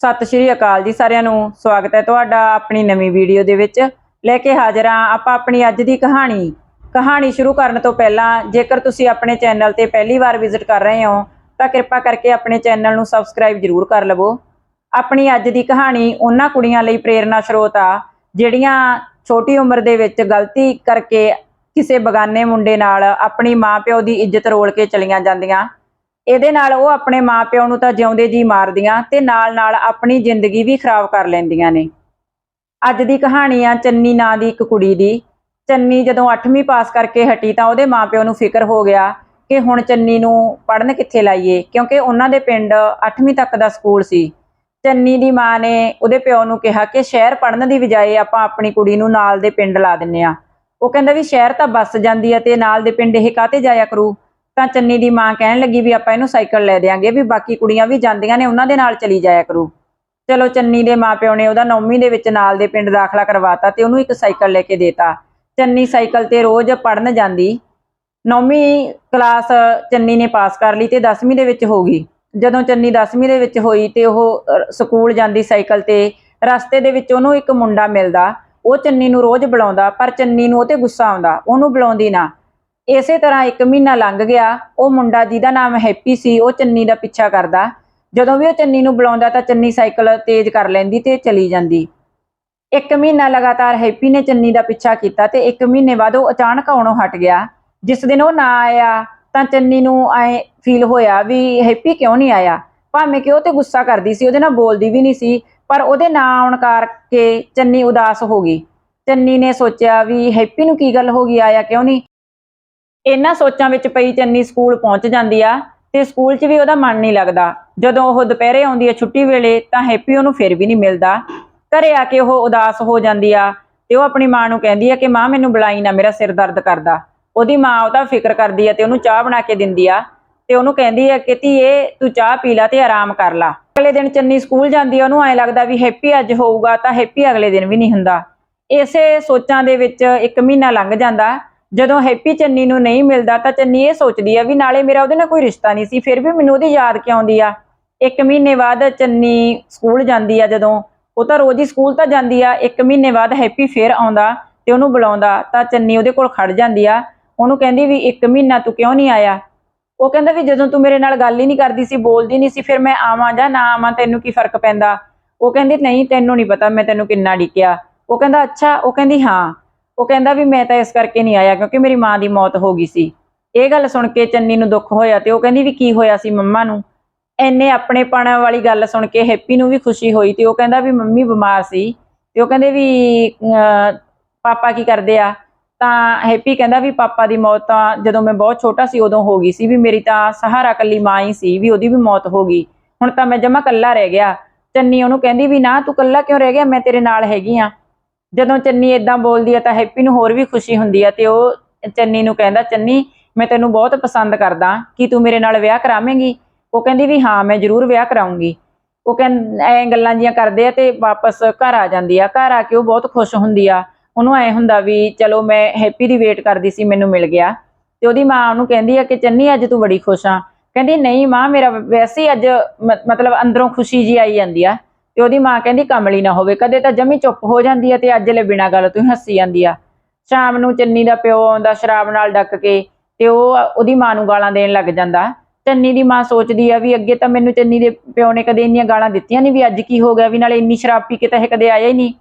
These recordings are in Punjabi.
ਸਤਿ ਸ਼੍ਰੀ ਅਕਾਲ ਜੀ ਸਾਰਿਆਂ ਨੂੰ। ਸਵਾਗਤ ਹੈ ਤੁਹਾਡਾ ਆਪਣੀ ਨਵੀਂ ਵੀਡੀਓ ਦੇ ਵਿੱਚ। ਲੈ ਕੇ ਹਾਜ਼ਰ ਹਾਂ ਆਪਾਂ ਆਪਣੀ ਅੱਜ ਦੀ ਕਹਾਣੀ। ਕਹਾਣੀ ਸ਼ੁਰੂ ਕਰਨ ਤੋਂ ਪਹਿਲਾਂ ਜੇਕਰ ਤੁਸੀਂ ਆਪਣੇ ਚੈਨਲ ਤੇ ਪਹਿਲੀ ਵਾਰ ਵਿਜ਼ਿਟ ਕਰ ਰਹੇ ਹੋ, ਤਾਂ ਕਿਰਪਾ ਕਰਕੇ ਆਪਣੇ ਚੈਨਲ ਨੂੰ ਸਬਸਕ੍ਰਾਈਬ ਜ਼ਰੂਰ ਕਰ ਲਵੋ। ਆਪਣੀ ਅੱਜ ਦੀ ਕਹਾਣੀ ਉਹਨਾਂ ਕੁੜੀਆਂ ਲਈ ਪ੍ਰੇਰਨਾ ਸਰੋਤ ਆ, ਜਿਹੜੀਆਂ ਛੋਟੀ ਉਮਰ ਦੇ ਵਿੱਚ ਗਲਤੀ ਕਰਕੇ ਕਿਸੇ ਬਗਾਨੇ ਮੁੰਡੇ ਨਾਲ ਆਪਣੀ ਮਾਂ-ਪਿਓ ਦੀ ਇੱਜ਼ਤ ਰੋਲ ਕੇ ਚਲੀਆਂ ਜਾਂਦੀਆਂ। ਇਹਦੇ ਨਾਲ ਉਹ ਆਪਣੇ ਮਾਪਿਆਂ ਨੂੰ ਤਾਂ ਜਿਉਂਦੇ ਜੀ ਮਾਰਦੀਆਂ ਤੇ ਨਾਲ-ਨਾਲ ਆਪਣੀ ਜ਼ਿੰਦਗੀ ਵੀ ਖਰਾਬ ਕਰ ਲੈਂਦੀਆਂ ਨੇ। ਅੱਜ ਦੀ ਕਹਾਣੀ ਆ ਚੰਨੀ ਨਾਂ ਦੀ ਇੱਕ ਕੁੜੀ ਦੀ। ਚੰਨੀ ਜਦੋਂ 8ਵੀਂ ਪਾਸ ਕਰਕੇ ਹਟੀ ਤਾਂ ਉਹਦੇ ਮਾਪਿਆਂ ਨੂੰ ਫਿਕਰ ਹੋ ਗਿਆ ਕਿ ਹੁਣ ਚੰਨੀ ਨੂੰ ਪੜਨ ਕਿੱਥੇ ਲਾਈਏ, ਕਿਉਂਕਿ ਉਹਨਾਂ ਦੇ ਪਿੰਡ 8ਵੀਂ ਤੱਕ ਦਾ ਸਕੂਲ ਸੀ। ਚੰਨੀ ਦੀ ਮਾਂ ਨੇ ਉਹਦੇ ਪਿਓ ਨੂੰ ਕਿਹਾ ਕਿ ਸ਼ਹਿਰ ਪੜਨ ਦੀ ਬਜਾਏ ਆਪਾਂ ਆਪਣੀ ਕੁੜੀ ਨੂੰ ਨਾਲ ਦੇ ਪਿੰਡ ਲਾ ਦਿੰਨੇ ਆ। ਉਹ ਕਹਿੰਦਾ ਵੀ ਸ਼ਹਿਰ ਤਾਂ ਬੱਸ ਜਾਂਦੀ ਆ ਤੇ ਨਾਲ ਦੇ ਪਿੰਡ ਇਹ ਕਾਤੇ ਜਾਇਆ ਕਰੂ? ਤਾਂ ਚੰਨੀ ਦੀ ਮਾਂ ਕਹਿਣ ਲੱਗੀ ਵੀ ਆਪਾਂ ਇਹਨੂੰ ਸਾਈਕਲ ਲੈ ਦੇਾਂਗੇ ਵੀ ਬਾਕੀ ਕੁੜੀਆਂ ਵੀ ਜਾਂਦੀਆਂ ਨੇ, ਉਹਨਾਂ ਦੇ ਨਾਲ ਚਲੀ ਜਾਇਆ ਕਰੂ। ਚਲੋ ਚੰਨੀ ਦੇ ਮਾਪਿਓ ਨੇ ਉਹਦਾ ਨੌਵੀਂ ਦੇ ਵਿੱਚ ਨਾਲ ਦੇ ਪਿੰਡ ਦਾਖਲਾ ਕਰਵਾਤਾ ਤੇ ਉਹਨੂੰ ਇੱਕ ਸਾਈਕਲ ਲੈ ਕੇ ਦੇਤਾ। ਚੰਨੀ ਸਾਈਕਲ ਤੇ ਰੋਜ਼ ਪੜਨ ਜਾਂਦੀ। ਨੌਵੀਂ ਕਲਾਸ ਚੰਨੀ ਨੇ ਪਾਸ ਕਰ ਲਈ ਤੇ 10ਵੀਂ ਦੇ ਵਿੱਚ ਹੋ ਗਈ। ਜਦੋਂ ਚੰਨੀ 10ਵੀਂ ਦੇ ਵਿੱਚ ਹੋਈ ਤੇ ਉਹ ਸਕੂਲ ਜਾਂਦੀ ਸਾਈਕਲ ਤੇ, ਰਸਤੇ ਦੇ ਵਿੱਚ ਉਹਨੂੰ ਇੱਕ ਮੁੰਡਾ ਮਿਲਦਾ। ਉਹ ਚੰਨੀ ਨੂੰ ਰੋਜ਼ ਬੁਲਾਉਂਦਾ, ਪਰ ਚੰਨੀ ਨੂੰ ਉਹ ਤੇ ਗੁੱਸਾ ਆਉਂਦਾ। ਉਹਨੂੰ ਬੁਲਾਉਂਦੀ ਨਾ। ਇਸੇ ਤਰ੍ਹਾਂ ਇੱਕ ਮਹੀਨਾ ਲੰਘ ਗਿਆ, ਉਹ ਮੁੰਡਾ ਜਿਹਦਾ ਨਾਮ ਹੈਪੀ ਸੀ, ਉਹ ਚੰਨੀ ਦਾ ਪਿੱਛਾ ਕਰਦਾ। ਜਦੋਂ ਵੀ ਉਹ ਚੰਨੀ ਨੂੰ ਬੁਲਾਉਂਦਾ ਤਾਂ ਚੰਨੀ ਸਾਈਕਲ ਤੇਜ਼ ਕਰ ਲੈਂਦੀ ਤੇ ਚਲੀ ਜਾਂਦੀ। ਇੱਕ ਮਹੀਨਾ ਲਗਾਤਾਰ ਹੈਪੀ ਨੇ ਚੰਨੀ ਦਾ ਪਿੱਛਾ ਕੀਤਾ ਤੇ ਇੱਕ ਮਹੀਨੇ ਬਾਅਦ ਉਹ ਅਚਾਨਕ ਆਉਣੋਂ ਹਟ ਗਿਆ। ਜਿਸ ਦਿਨ ਉਹ ਨਾ ਆਇਆ, ਤਾਂ ਚੰਨੀ ਨੂੰ ਐ ਫੀਲ ਹੋਇਆ ਵੀ ਹੈਪੀ ਕਿਉਂ ਨਹੀਂ ਆਇਆ? ਭਾਵੇਂ ਕਿ ਉਹ ਤੇ ਗੁੱਸਾ ਕਰਦੀ ਸੀ, ਉਹਦੇ ਨਾਲ ਬੋਲਦੀ ਵੀ ਨਹੀਂ ਸੀ, ਪਰ ਉਹਦੇ ਨਾ ਆਉਣ ਕਰਕੇ ਚੰਨੀ ਉਦਾਸ ਹੋ ਗਈ। ਚੰਨੀ ਨੇ ਸੋਚਿਆ ਵੀ ਹੈਪੀ ਨੂੰ ਕੀ ਗੱਲ ਹੋ ਗਈ, ਆਇਆ ਕਿਉਂ ਨਹੀਂ? ਇਹਨਾਂ ਸੋਚਾਂ ਵਿੱਚ ਪਈ ਚੰਨੀ ਸਕੂਲ ਪਹੁੰਚ ਜਾਂਦੀ ਆ ਤੇ ਸਕੂਲ 'ਚ ਵੀ ਉਹਦਾ ਮਨ ਨਹੀਂ ਲੱਗਦਾ। ਜਦੋਂ ਉਹ ਦੁਪਹਿਰੇ ਆਉਂਦੀ ਹੈ ਛੁੱਟੀ ਵੇਲੇ ਤਾਂ ਹੈਪੀ ਉਹਨੂੰ ਫਿਰ ਵੀ ਨਹੀਂ ਮਿਲਦਾ। ਘਰੇ ਆ ਕੇ ਉਹ ਉਦਾਸ ਹੋ ਜਾਂਦੀ ਆ ਤੇ ਉਹ ਆਪਣੀ ਮਾਂ ਨੂੰ ਕਹਿੰਦੀ ਆ ਕਿ ਮਾਂ ਮੈਨੂੰ ਬੁਲਾਈ ਨਾ, ਮੇਰਾ ਸਿਰ ਦਰਦ ਕਰਦਾ। ਉਹਦੀ ਮਾਂ ਉਹਦਾ ਫਿਕਰ ਕਰਦੀ ਆ ਤੇ ਉਹਨੂੰ ਚਾਹ ਬਣਾ ਕੇ ਦਿੰਦੀ ਆ ਤੇ ਉਹਨੂੰ ਕਹਿੰਦੀ ਆ ਕਿ ਧੀਏ, ਤੂੰ ਚਾਹ ਪੀ ਲੈ ਤੇ ਆਰਾਮ ਕਰ ਲੈ। ਅਗਲੇ ਦਿਨ ਚੰਨੀ ਸਕੂਲ ਜਾਂਦੀ ਆ, ਉਹਨੂੰ ਐ ਲੱਗਦਾ ਵੀ ਹੈਪੀ ਅੱਜ ਹੋਊਗਾ ਤਾਂ ਹੈਪੀ ਅਗਲੇ ਦਿਨ ਵੀ ਨਹੀਂ ਹੁੰਦਾ। ਇਸੇ ਸੋਚਾਂ ਦੇ ਵਿੱਚ ਇੱਕ ਮਹੀਨਾ ਲੰਘ ਜਾਂਦਾ। ਜਦੋਂ ਹੈਪੀ ਚੰਨੀ ਨੂੰ ਨਹੀਂ ਮਿਲਦਾ ਤਾਂ ਚੰਨੀ ਇਹ ਸੋਚਦੀ ਆ ਵੀ ਨਾਲੇ ਮੇਰਾ ਉਹਦੇ ਨਾਲ ਕੋਈ ਰਿਸ਼ਤਾ ਨਹੀਂ ਸੀ, ਫਿਰ ਵੀ ਮੈਨੂੰ ਉਹਦੀ ਯਾਦ ਕਿਉਂ ਆਉਂਦੀ ਆ? ਇੱਕ ਮਹੀਨੇ ਬਾਅਦ ਚੰਨੀ ਸਕੂਲ ਜਾਂਦੀ ਆ ਜਦੋਂ, ਉਹ ਤਾਂ ਰੋਜ਼ ਹੀ ਸਕੂਲ ਤਾਂ ਜਾਂਦੀ ਆ, ਇੱਕ ਮਹੀਨੇ ਬਾਅਦ ਹੈਪੀ ਫੇਰ ਆਉਂਦਾ ਤੇ ਉਹਨੂੰ ਬੁਲਾਉਂਦਾ, ਤਾਂ ਚੰਨੀ ਉਹਦੇ ਕੋਲ ਖੜ ਜਾਂਦੀ ਆ, ਉਹਨੂੰ ਕਹਿੰਦੀ ਵੀ ਇੱਕ ਮਹੀਨਾ ਤੂੰ ਕਿਉਂ ਨਹੀਂ ਆਇਆ? ਉਹ ਕਹਿੰਦਾ ਵੀ ਜਦੋਂ ਤੂੰ ਮੇਰੇ ਨਾਲ ਗੱਲ ਹੀ ਨਹੀਂ ਕਰਦੀ ਸੀ, ਬੋਲਦੀ ਨਹੀਂ ਸੀ, ਫਿਰ ਮੈਂ ਆਵਾਂ ਜਾਂ ਨਾ ਆਵਾਂ, ਤੈਨੂੰ ਕੀ ਫ਼ਰਕ ਪੈਂਦਾ? ਉਹ ਕਹਿੰਦੀ, ਨਹੀਂ, ਤੈਨੂੰ ਨਹੀਂ ਪਤਾ, ਮੈਂ ਤੈਨੂੰ ਕਿੰਨਾ ਡਿੱਕਿਆ। ਉਹ ਕਹਿੰਦਾ, ਅੱਛਾ। ਉਹ ਕਹਿੰਦੀ, ਹਾਂ। ਉਹ ਕਹਿੰਦਾ ਵੀ ਮੈਂ ਤਾਂ ਇਸ ਕਰਕੇ ਨਹੀਂ ਆਇਆ ਕਿਉਂਕਿ ਮੇਰੀ ਮਾਂ ਦੀ ਮੌਤ ਹੋ ਗਈ ਸੀ। ਇਹ ਗੱਲ ਸੁਣ ਕੇ ਚੰਨੀ ਨੂੰ ਦੁੱਖ ਹੋਇਆ ਤੇ ਉਹ ਕਹਿੰਦੀ ਵੀ ਕੀ ਹੋਇਆ ਸੀ ਮੰਮਾ ਨੂੰ। ਐਨੇ ਆਪਣੇ ਪਣ ਵਾਲੀ ਗੱਲ ਸੁਣ ਕੇ ਹੈਪੀ ਨੂੰ ਵੀ ਖੁਸ਼ੀ ਹੋਈ ਤੇ ਉਹ ਕਹਿੰਦਾ ਵੀ ਮੰਮੀ ਬਿਮਾਰ ਸੀ ਤੇ ਉਹ ਕਹਿੰਦੇ ਵੀ ਅਹ, ਪਾਪਾ ਕੀ ਕਰਦੇ ਆ? ਤਾਂ ਹੈਪੀ ਕਹਿੰਦਾ ਵੀ ਪਾਪਾ ਦੀ ਮੌਤ ਤਾਂ ਜਦੋਂ ਮੈਂ ਬਹੁਤ ਛੋਟਾ ਸੀ ਉਦੋਂ ਹੋ ਗਈ ਸੀ ਵੀ ਮੇਰੀ ਤਾਂ ਸਹਾਰਾ ਕੱਲੀ ਮਾਂ ਹੀ ਸੀ ਵੀ ਉਹਦੀ ਵੀ ਮੌਤ ਹੋ ਗਈ। ਹੁਣ ਤਾਂ ਮੈਂ ਜਮਾ ਕੱਲਾ ਰਹਿ ਗਿਆ। ਚੰਨੀ ਉਹਨੂੰ ਕਹਿੰਦੀ ਵੀ ਨਾ ਤੂੰ ਕੱਲਾ ਕਿਉਂ ਰਹਿ ਗਿਆ? ਮੈਂ ਤੇਰੇ ਨਾਲ ਹੈਗੀ ਆ। ਜਦੋਂ ਚੰਨੀ ਇਦਾਂ ਬੋਲਦੀ ਆ ਤਾਂ ਹੈਪੀ ਨੂੰ ਹੋਰ ਵੀ ਖੁਸ਼ੀ ਹੁੰਦੀ ਆ ਤੇ ਉਹ ਚੰਨੀ ਨੂੰ ਕਹਿੰਦਾ, ਚੰਨੀ, ਮੈਂ ਤੈਨੂੰ ਬਹੁਤ ਪਸੰਦ ਕਰਦਾ, ਕੀ ਤੂੰ ਮੇਰੇ ਨਾਲ ਵਿਆਹ ਕਰਾਵੇਂਗੀ? ਉਹ ਕਹਿੰਦੀ ਵੀ ਹਾਂ, ਮੈਂ ਜ਼ਰੂਰ ਵਿਆਹ ਕਰਾਉਂਗੀ ਉਹ ਕਹਿੰਦੇ ਐ ਗੱਲਾਂ ਜੀਆਂ ਕਰਦੇ ਆ ਤੇ ਵਾਪਸ ਘਰ ਆ ਜਾਂਦੀ ਆ। ਘਰ ਆ ਕੇ ਉਹ ਬਹੁਤ ਖੁਸ਼ ਹੁੰਦੀ ਆ। ਉਹਨੂੰ ਐ ਹੁੰਦਾ ਵੀ ਚਲੋ ਮੈਂ ਹੈਪੀ ਦੀ ਵੇਟ ਕਰਦੀ ਸੀ, ਮੈਨੂੰ ਮਿਲ ਗਿਆ। ਤੇ ਉਹਦੀ ਮਾਂ ਉਹਨੂੰ ਕਹਿੰਦੀ ਆ ਕਿ, ਚੰਨੀ, ਅੱਜ ਤੂੰ ਬੜੀ ਖੁਸ਼ ਆ। ਕਹਿੰਦੀ, ਨਹੀਂ ਮਾਂ, ਮੇਰਾ ਵੈਸੇ ਅੱਜ ਮਤਲਬ ਅੰਦਰੋਂ ਖੁਸ਼ੀ ਜੀ ਆਈ ਜਾਂਦੀ ਆ। ਤੇ ਉਹਦੀ ਮਾਂ ਕਹਿੰਦੀ ਕਮਲੀ ਨਾ ਹੋਵੇ, ਕਦੇ ਤਾਂ ਜਮੀ ਚੁੱਪ ਹੋ ਜਾਂਦੀ ਆ ਤੇ ਅੱਜ ਲੈ ਬਿਨਾਂ ਗੱਲ ਤੋਂ ਹੀ ਹੱਸੀ ਜਾਂਦੀ ਆ। ਸ਼ਾਮ ਨੂੰ ਚੰਨੀ ਦਾ ਪਿਓ ਆਉਂਦਾ ਸ਼ਰਾਬ ਨਾਲ ਡੱਕ ਕੇ ਤੇ ਉਹ ਉਹਦੀ ਮਾਂ ਨੂੰ ਗਾਲਾਂ ਦੇਣ ਲੱਗ ਜਾਂਦਾ। ਚੰਨੀ ਦੀ ਮਾਂ ਸੋਚਦੀ ਆ ਵੀ ਅੱਗੇ ਤਾਂ ਮੈਨੂੰ ਚੰਨੀ ਦੇ ਪਿਓ ਨੇ ਕਦੇ ਇੰਨੀਆਂ ਗਾਲਾਂ ਦਿੱਤੀਆਂ ਨਹੀਂ ਵੀ ਅੱਜ ਕੀ ਹੋ ਗਿਆ ਵੀ ਨਾਲੇ ਇੰਨੀ ਸ਼ਰਾਬ ਪੀ ਕੇ ਤਾਂ ਇਹ ਕਦੇ ਆਇਆ ਹੀ ਨਹੀਂ।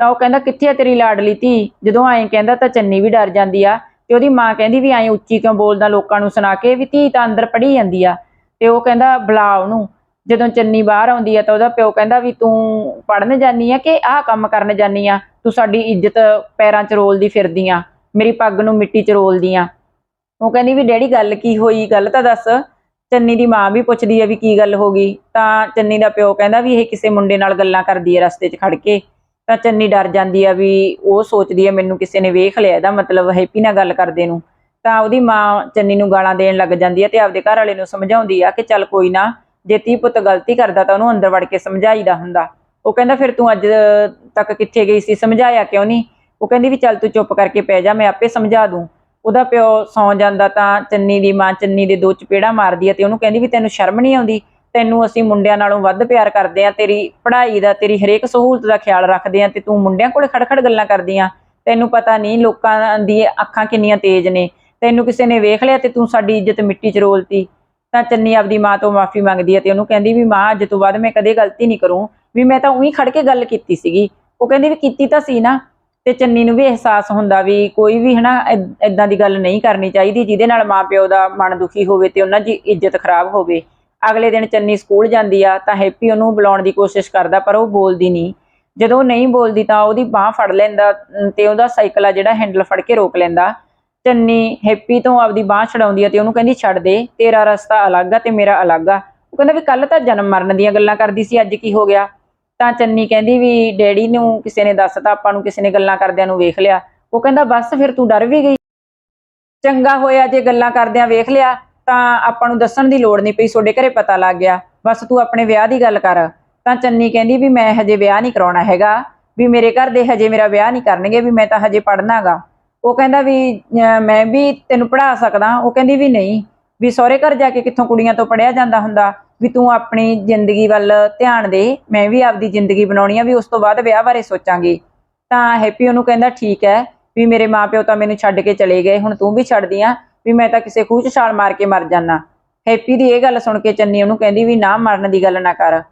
ਤਾਂ ਉਹ ਕਹਿੰਦਾ, ਕਿੱਥੇ ਆ ਤੇਰੀ ਲਾਡਲੀ ਧੀ? ਜਦੋਂ ਐਂ ਕਹਿੰਦਾ ਤਾਂ ਚੰਨੀ ਵੀ ਡਰ ਜਾਂਦੀ ਆ ਤੇ ਉਹਦੀ ਮਾਂ ਕਹਿੰਦੀ ਵੀ ਐਂ ਉੱਚੀ ਕਿਉਂ ਬੋਲਦਾ ਲੋਕਾਂ ਨੂੰ ਸੁਣਾ ਕੇ ਵੀ ਧੀ ਤਾਂ ਅੰਦਰ ਪੜੀ ਜਾਂਦੀ ਆ। ਤੇ ਉਹ ਕਹਿੰਦਾ, ਬੁਲਾ ਉਹਨੂੰ। ਜਦੋਂ ਚੰਨੀ ਬਾਹਰ ਆਉਂਦੀ ਆ ਤਾਂ ਉਹਦਾ ਪਿਓ ਕਹਿੰਦਾ ਵੀ ਤੂੰ ਪੜਨ ਜਾਨੀ ਆ ਕਿ ਆਹ ਕੰਮ ਕਰਨ ਜਾਨੀ ਆ? ਤੂੰ ਸਾਡੀ ਇੱਜ਼ਤ ਪੈਰਾਂ 'ਚ ਰੋਲਦੀ ਫਿਰਦੀ ਆ, ਮੇਰੀ ਪੱਗ ਨੂੰ ਮਿੱਟੀ 'ਚ ਰੋਲਦੀ ਆ। ਉਹ ਕਹਿੰਦੀ ਵੀ ਡੈਡੀ ਗੱਲ ਕੀ ਹੋਈ? ਗੱਲ ਤਾਂ ਦੱਸ। ਚੰਨੀ ਦੀ ਮਾਂ ਵੀ ਪੁੱਛਦੀ ਆ ਵੀ ਕੀ ਗੱਲ ਹੋ ਗਈ? ਤਾਂ ਚੰਨੀ ਦਾ ਪਿਓ ਕਹਿੰਦਾ ਵੀ ਇਹ ਕਿਸੇ ਮੁੰਡੇ ਨਾਲ ਗੱਲਾਂ ਕਰਦੀ ਆ ਰਸਤੇ 'ਚ ਖੜ ਕੇ। ਤਾਂ ਚੰਨੀ ਡਰ ਜਾਂਦੀ ਆ ਵੀ ਉਹ ਸੋਚਦੀ ਆ ਮੈਨੂੰ ਕਿਸੇ ਨੇ ਵੇਖ ਲਿਆ, ਇਹਦਾ ਮਤਲਬ ਹੈਪੀ ਨਾਲ ਗੱਲ ਕਰਦੇ ਨੂੰ। ਤਾਂ ਉਹਦੀ ਮਾਂ ਚੰਨੀ ਨੂੰ ਗਾਲਾਂ ਦੇਣ ਲੱਗ ਜਾਂਦੀ ਆ ਤੇ ਆਪਦੇ ਘਰ ਵਾਲੇ ਨੂੰ ਸਮਝਾਉਂਦੀ ਆ ਕਿ ਚੱਲ ਕੋਈ ਨਾ ਜੇ ਤੀ ਪੁੱਤ ਗਲਤੀ ਕਰਦਾ ਤਾਂ ਉਹਨੂੰ ਅੰਦਰ ਵੜ ਕੇ ਸਮਝਾਈਦਾ ਹੁੰਦਾ। ਉਹ ਕਹਿੰਦਾ, ਫਿਰ ਤੂੰ ਅੱਜ ਤੱਕ ਕਿੱਥੇ ਗਈ ਸੀ? ਸਮਝਾਇਆ ਕਿਉਂ ਨਹੀਂ? ਉਹ ਕਹਿੰਦੀ ਵੀ, ਚੱਲ ਤੂੰ ਚੁੱਪ ਕਰਕੇ ਪੈ ਜਾ, ਮੈਂ ਆਪੇ ਸਮਝਾ ਦੂੰ। ਉਹਦਾ ਪਿਓ ਸੌਂ ਜਾਂਦਾ ਤਾਂ ਚੰਨੀ ਦੀ ਮਾਂ ਚੰਨੀ ਦੇ ਦੋ ਚਪੇੜਾ ਮਾਰਦੀ ਆ ਤੇ ਉਹਨੂੰ ਕਹਿੰਦੀ ਵੀ, ਤੈਨੂੰ ਸ਼ਰਮ ਨਹੀਂ ਆਉਂਦੀ? ਤੈਨੂੰ ਅਸੀਂ ਮੁੰਡਿਆਂ ਨਾਲੋਂ ਵੱਧ ਪਿਆਰ ਕਰਦੇ ਆ, ਤੇਰੀ ਪੜ੍ਹਾਈ ਦਾ, ਤੇਰੀ ਹਰੇਕ ਸਹੂਲਤ ਦਾ ਖਿਆਲ ਰੱਖਦੇ ਆ ਤੇ ਤੂੰ ਮੁੰਡਿਆਂ ਕੋਲੇ ਖੜਖੜ ਗੱਲਾਂ ਕਰਦੀ ਆ। ਤੈਨੂੰ ਪਤਾ ਨਹੀਂ ਲੋਕਾਂ ਦੀ ਅੱਖਾਂ ਕਿੰਨੀਆਂ ਤੇਜ਼ ਨੇ। ਤੈਨੂੰ ਕਿਸੇ ਨੇ ਵੇਖ ਲਿਆ ਤੇ ਤੂੰ ਸਾਡੀ ਇੱਜ਼ਤ ਮਿੱਟੀ 'ਚ ਰੋਲਤੀ? ਤਾਂ ਚੰਨੀ ਆਪਦੀ ਮਾਂ ਤੋਂ ਮਾਫੀ ਮੰਗਦੀ ਹੈ ਤੇ ਉਹਨੂੰ ਕਹਿੰਦੀ ਵੀ ਮਾਂ, ਅੱਜ ਤੋਂ ਬਾਅਦ ਮੈਂ ਕਦੇ ਗਲਤੀ ਨਹੀਂ ਕਰੂੰ। ਵੀ ਮੈਂ ਤਾਂ ਉਹੀ ਖੜ ਕੇ ਗੱਲ ਕੀਤੀ ਸੀਗੀ। ਉਹ ਕਹਿੰਦੀ ਵੀ ਕੀਤੀ ਤਾਂ ਸੀ ਨਾ। ਤੇ ਚੰਨੀ ਨੂੰ ਵੀ ਅਹਿਸਾਸ ਹੁੰਦਾ ਵੀ ਕੋਈ ਵੀ ਹਨਾ ਇਦਾਂ ਦੀ ਗੱਲ ਨਹੀਂ ਕਰਨੀ ਚਾਹੀਦੀ, ਜਿਹਦੇ ਨਾਲ ਮਾਪਿਓ ਦਾ ਮਨ ਦੁਖੀ ਹੋਵੇ ਤੇ ਉਹਨਾਂ ਦੀ ਇੱਜ਼ਤ ਖਰਾਬ ਹੋਵੇ। ਅਗਲੇ ਦਿਨ ਚੰਨੀ ਸਕੂਲ ਜਾਂਦੀ ਆ ਤਾਂ ਹੈਪੀ ਉਹਨੂੰ ਬੁਲਾਉਣ ਦੀ ਕੋਸ਼ਿਸ਼ ਕਰਦਾ, ਪਰ ਉਹ ਬੋਲਦੀ ਨਹੀਂ। ਜਦੋਂ ਉਹ ਨਹੀਂ ਬੋਲਦੀ ਤਾਂ ਉਹਦੀ ਬਾਹ ਫੜ ਲੈਂਦਾ, ਤੇ ਉਹਦਾ ਸਾਈਕਲ ਆ ਜਿਹੜਾ ਹੈਂਡਲ ਫੜ ਕੇ ਰੋਕ ਲੈਂਦਾ। ਚੰਨੀ ਹੈਪੀ ਤੋਂ ਆਪਦੀ ਬਾਹ ਛਡਾਉਂਦੀ ਆ ਤੇ ਉਹਨੂੰ ਕਹਿੰਦੀ, ਛੱਡ ਦੇ, ਤੇਰਾ ਰਸਤਾ ਅਲੱਗ ਆ ਤੇ ਮੇਰਾ ਅਲੱਗ ਆ। ਉਹ ਕਹਿੰਦਾ ਵੀ ਕੱਲ ਤਾਂ ਜਨਮ ਮਰਨ ਦੀਆਂ ਗੱਲਾਂ ਕਰਦੀ ਸੀ, ਅੱਜ ਕੀ ਹੋ ਗਿਆ? ਤਾਂ ਚੰਨੀ ਕਹਿੰਦੀ ਵੀ ਡੈਡੀ ਨੂੰ ਕਿਸੇ ਨੇ ਦੱਸਤਾ ਆਪਾਂ ਨੂੰ ਕਿਸੇ ਨੇ ਗੱਲਾਂ ਕਰਦਿਆਂ ਨੂੰ ਵੇਖ ਲਿਆ। ਉਹ ਕਹਿੰਦਾ, ਬਸ ਫਿਰ ਤੂੰ ਡਰ ਵੀ ਗਈ। ਚੰਗਾ ਹੋਇਆ ਜੇ ਗੱਲਾਂ ਕਰਦਿਆਂ ਵੇਖ ਲਿਆ, ਤਾਂ ਆਪਾਂ ਨੂੰ ਦੱਸਣ ਦੀ ਲੋੜ ਨਹੀਂ ਪਈ, ਤੁਹਾਡੇ ਘਰੇ ਪਤਾ ਲੱਗ ਗਿਆ। ਬਸ ਤੂੰ ਆਪਣੇ ਵਿਆਹ ਦੀ ਗੱਲ ਕਰ। ਤਾਂ ਚੰਨੀ ਕਹਿੰਦੀ ਵੀ ਮੈਂ ਹਜੇ ਵਿਆਹ ਨਹੀਂ ਕਰਾਉਣਾ ਹੈਗਾ, ਵੀ ਮੇਰੇ ਘਰ ਦੇ ਹਜੇ ਮੇਰਾ ਵਿਆਹ ਨਹੀਂ ਕਰਨਗੇ, ਵੀ ਮੈਂ ਤਾਂ ਹਜੇ ਪੜ੍ਹਨਾਗਾ ਉਹ ਕਹਿੰਦਾ ਵੀ, ਅਹ, ਮੈਂ ਵੀ ਤੈਨੂੰ ਪੜ੍ਹਾ ਸਕਦਾ, ਉਹ ਕਹਿੰਦੀ ਵੀ ਨਹੀਂ, ਵੀ ਸਹੁਰੇ ਘਰ ਜਾ ਕੇ ਕਿੱਥੋਂ ਕੁੜੀਆਂ ਤੋਂ ਪੜਿਆ ਜਾਂਦਾ ਹੁੰਦਾ, ਵੀ ਤੂੰ ਆਪਣੀ ਜ਼ਿੰਦਗੀ ਵੱਲ ਧਿਆਨ ਦੇ, ਮੈਂ ਵੀ ਆਪਦੀ ਜ਼ਿੰਦਗੀ ਬਣਾਉਣੀ ਆ, ਵੀ ਉਸ ਤੋਂ ਬਾਅਦ ਵਿਆਹ ਬਾਰੇ ਸੋਚਾਂਗੇ। ਤਾਂ ਹੈਪੀ ਉਹਨੂੰ ਕਹਿੰਦਾ, ਠੀਕ ਹੈ, ਵੀ ਮੇਰੇ ਮਾਪਿਓ ਤਾਂ ਮੈਨੂੰ ਛੱਡ ਕੇ ਚਲੇ ਗਏ, ਹੁਣ ਤੂੰ ਵੀ ਛੱਡਦੀ ਆ, ਵੀ ਮੈਂ ਤਾਂ ਕਿਸੇ ਖੂਹ 'ਚ ਛਾਲ ਮਾਰ ਕੇ ਮਰ ਜਾਣਾ ਹੈਪੀ ਦੀ ਇਹ ਗੱਲ ਸੁਣ ਕੇ ਚੰਨੀ ਉਹਨੂੰ ਕਹਿੰਦੀ ਵੀ, ਨਾ, ਮਰਨ ਦੀ ਗੱਲ ਨਾ ਕਰ।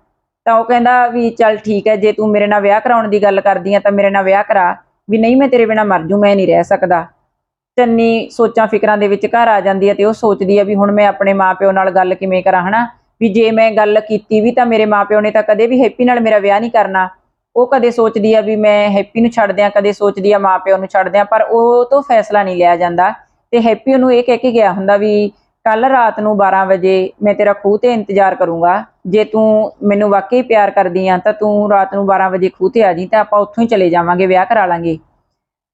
ਤਾਂ ਉਹ ਕਹਿੰਦਾ ਵੀ, ਚੱਲ ਠੀਕ ਹੈ, ਜੇ ਤੂੰ ਮੇਰੇ ਨਾਲ ਵਿਆਹ ਕਰਾਉਣ ਦੀ ਗੱਲ ਕਰਦੀ ਆ, ਤਾਂ ਮੇਰੇ ਨਾਲ ਵਿਆਹ ਕਰਾ। ਵੀ ਨਹੀਂ ਮੈਂ ਤੇਰੇ ਬਿਨਾ ਮਰ ਜੂ, ਮੈਂ ਨਹੀਂ ਰਹਿ ਸਕਦਾ। ਚੰਨੀ ਸੋਚਾਂ ਫਿਕਰਾਂ ਦੇ ਵਿੱਚ ਘਰ ਆ ਜਾਂਦੀ ਹੈ ਤੇ ਉਹ ਸੋਚਦੀ ਹੈ ਵੀ ਹੁਣ ਮੈਂ ਆਪਣੇ ਮਾਪਿਓ ਨਾਲ ਗੱਲ ਕਿਵੇਂ ਕਰਾਂ, ਹਨਾ? ਵੀ ਜੇ ਮੈਂ ਗੱਲ ਕੀਤੀ ਵੀ ਤਾਂ ਮੇਰੇ ਮਾਪਿਓ ਨੇ ਤਾਂ ਕਦੇ ਵੀ ਹੈਪੀ ਨਾਲ ਮੇਰਾ ਵਿਆਹ ਨਹੀਂ ਕਰਨਾ। ਉਹ ਕਦੇ ਸੋਚਦੀ ਆ ਵੀ ਮੈਂ ਹੈਪੀ ਨੂੰ ਛੱਡ ਦਿਆਂ, ਕਦੇ ਸੋਚਦੀ ਆ ਮਾਪਿਓ ਨੂੰ ਛੱਡ ਦਿਆਂ, ਪਰ ਉਹ ਤੋਂ ਫੈਸਲਾ ਨਹੀਂ ਲਿਆ ਜਾਂਦਾ। ਤੇ ਹੈਪੀ ਉਹਨੂੰ ਇਹ ਕਹਿ ਕੇ ਗਿਆ ਹੁੰਦਾ ਵੀ ਕੱਲ ਰਾਤ ਨੂੰ 12 ਵਜੇ ਮੈਂ ਤੇਰਾ ਖੂਹ ਤੇ ਇੰਤਜ਼ਾਰ ਕਰੂੰਗਾ। ਜੇ ਤੂੰ ਮੈਨੂੰ ਵਾਕਈ ਪਿਆਰ ਕਰਦੀ ਆ, ਤਾਂ ਤੂੰ ਰਾਤ ਨੂੰ 12 ਵਜੇ ਖੂਹ ਤੇ ਆ ਜੀ ਤਾਂ ਆਪਾਂ ਉੱਥੋਂ ਹੀ ਚਲੇ ਜਾਵਾਂਗੇ, ਵਿਆਹ ਕਰਾ ਲਾਂਗੇ।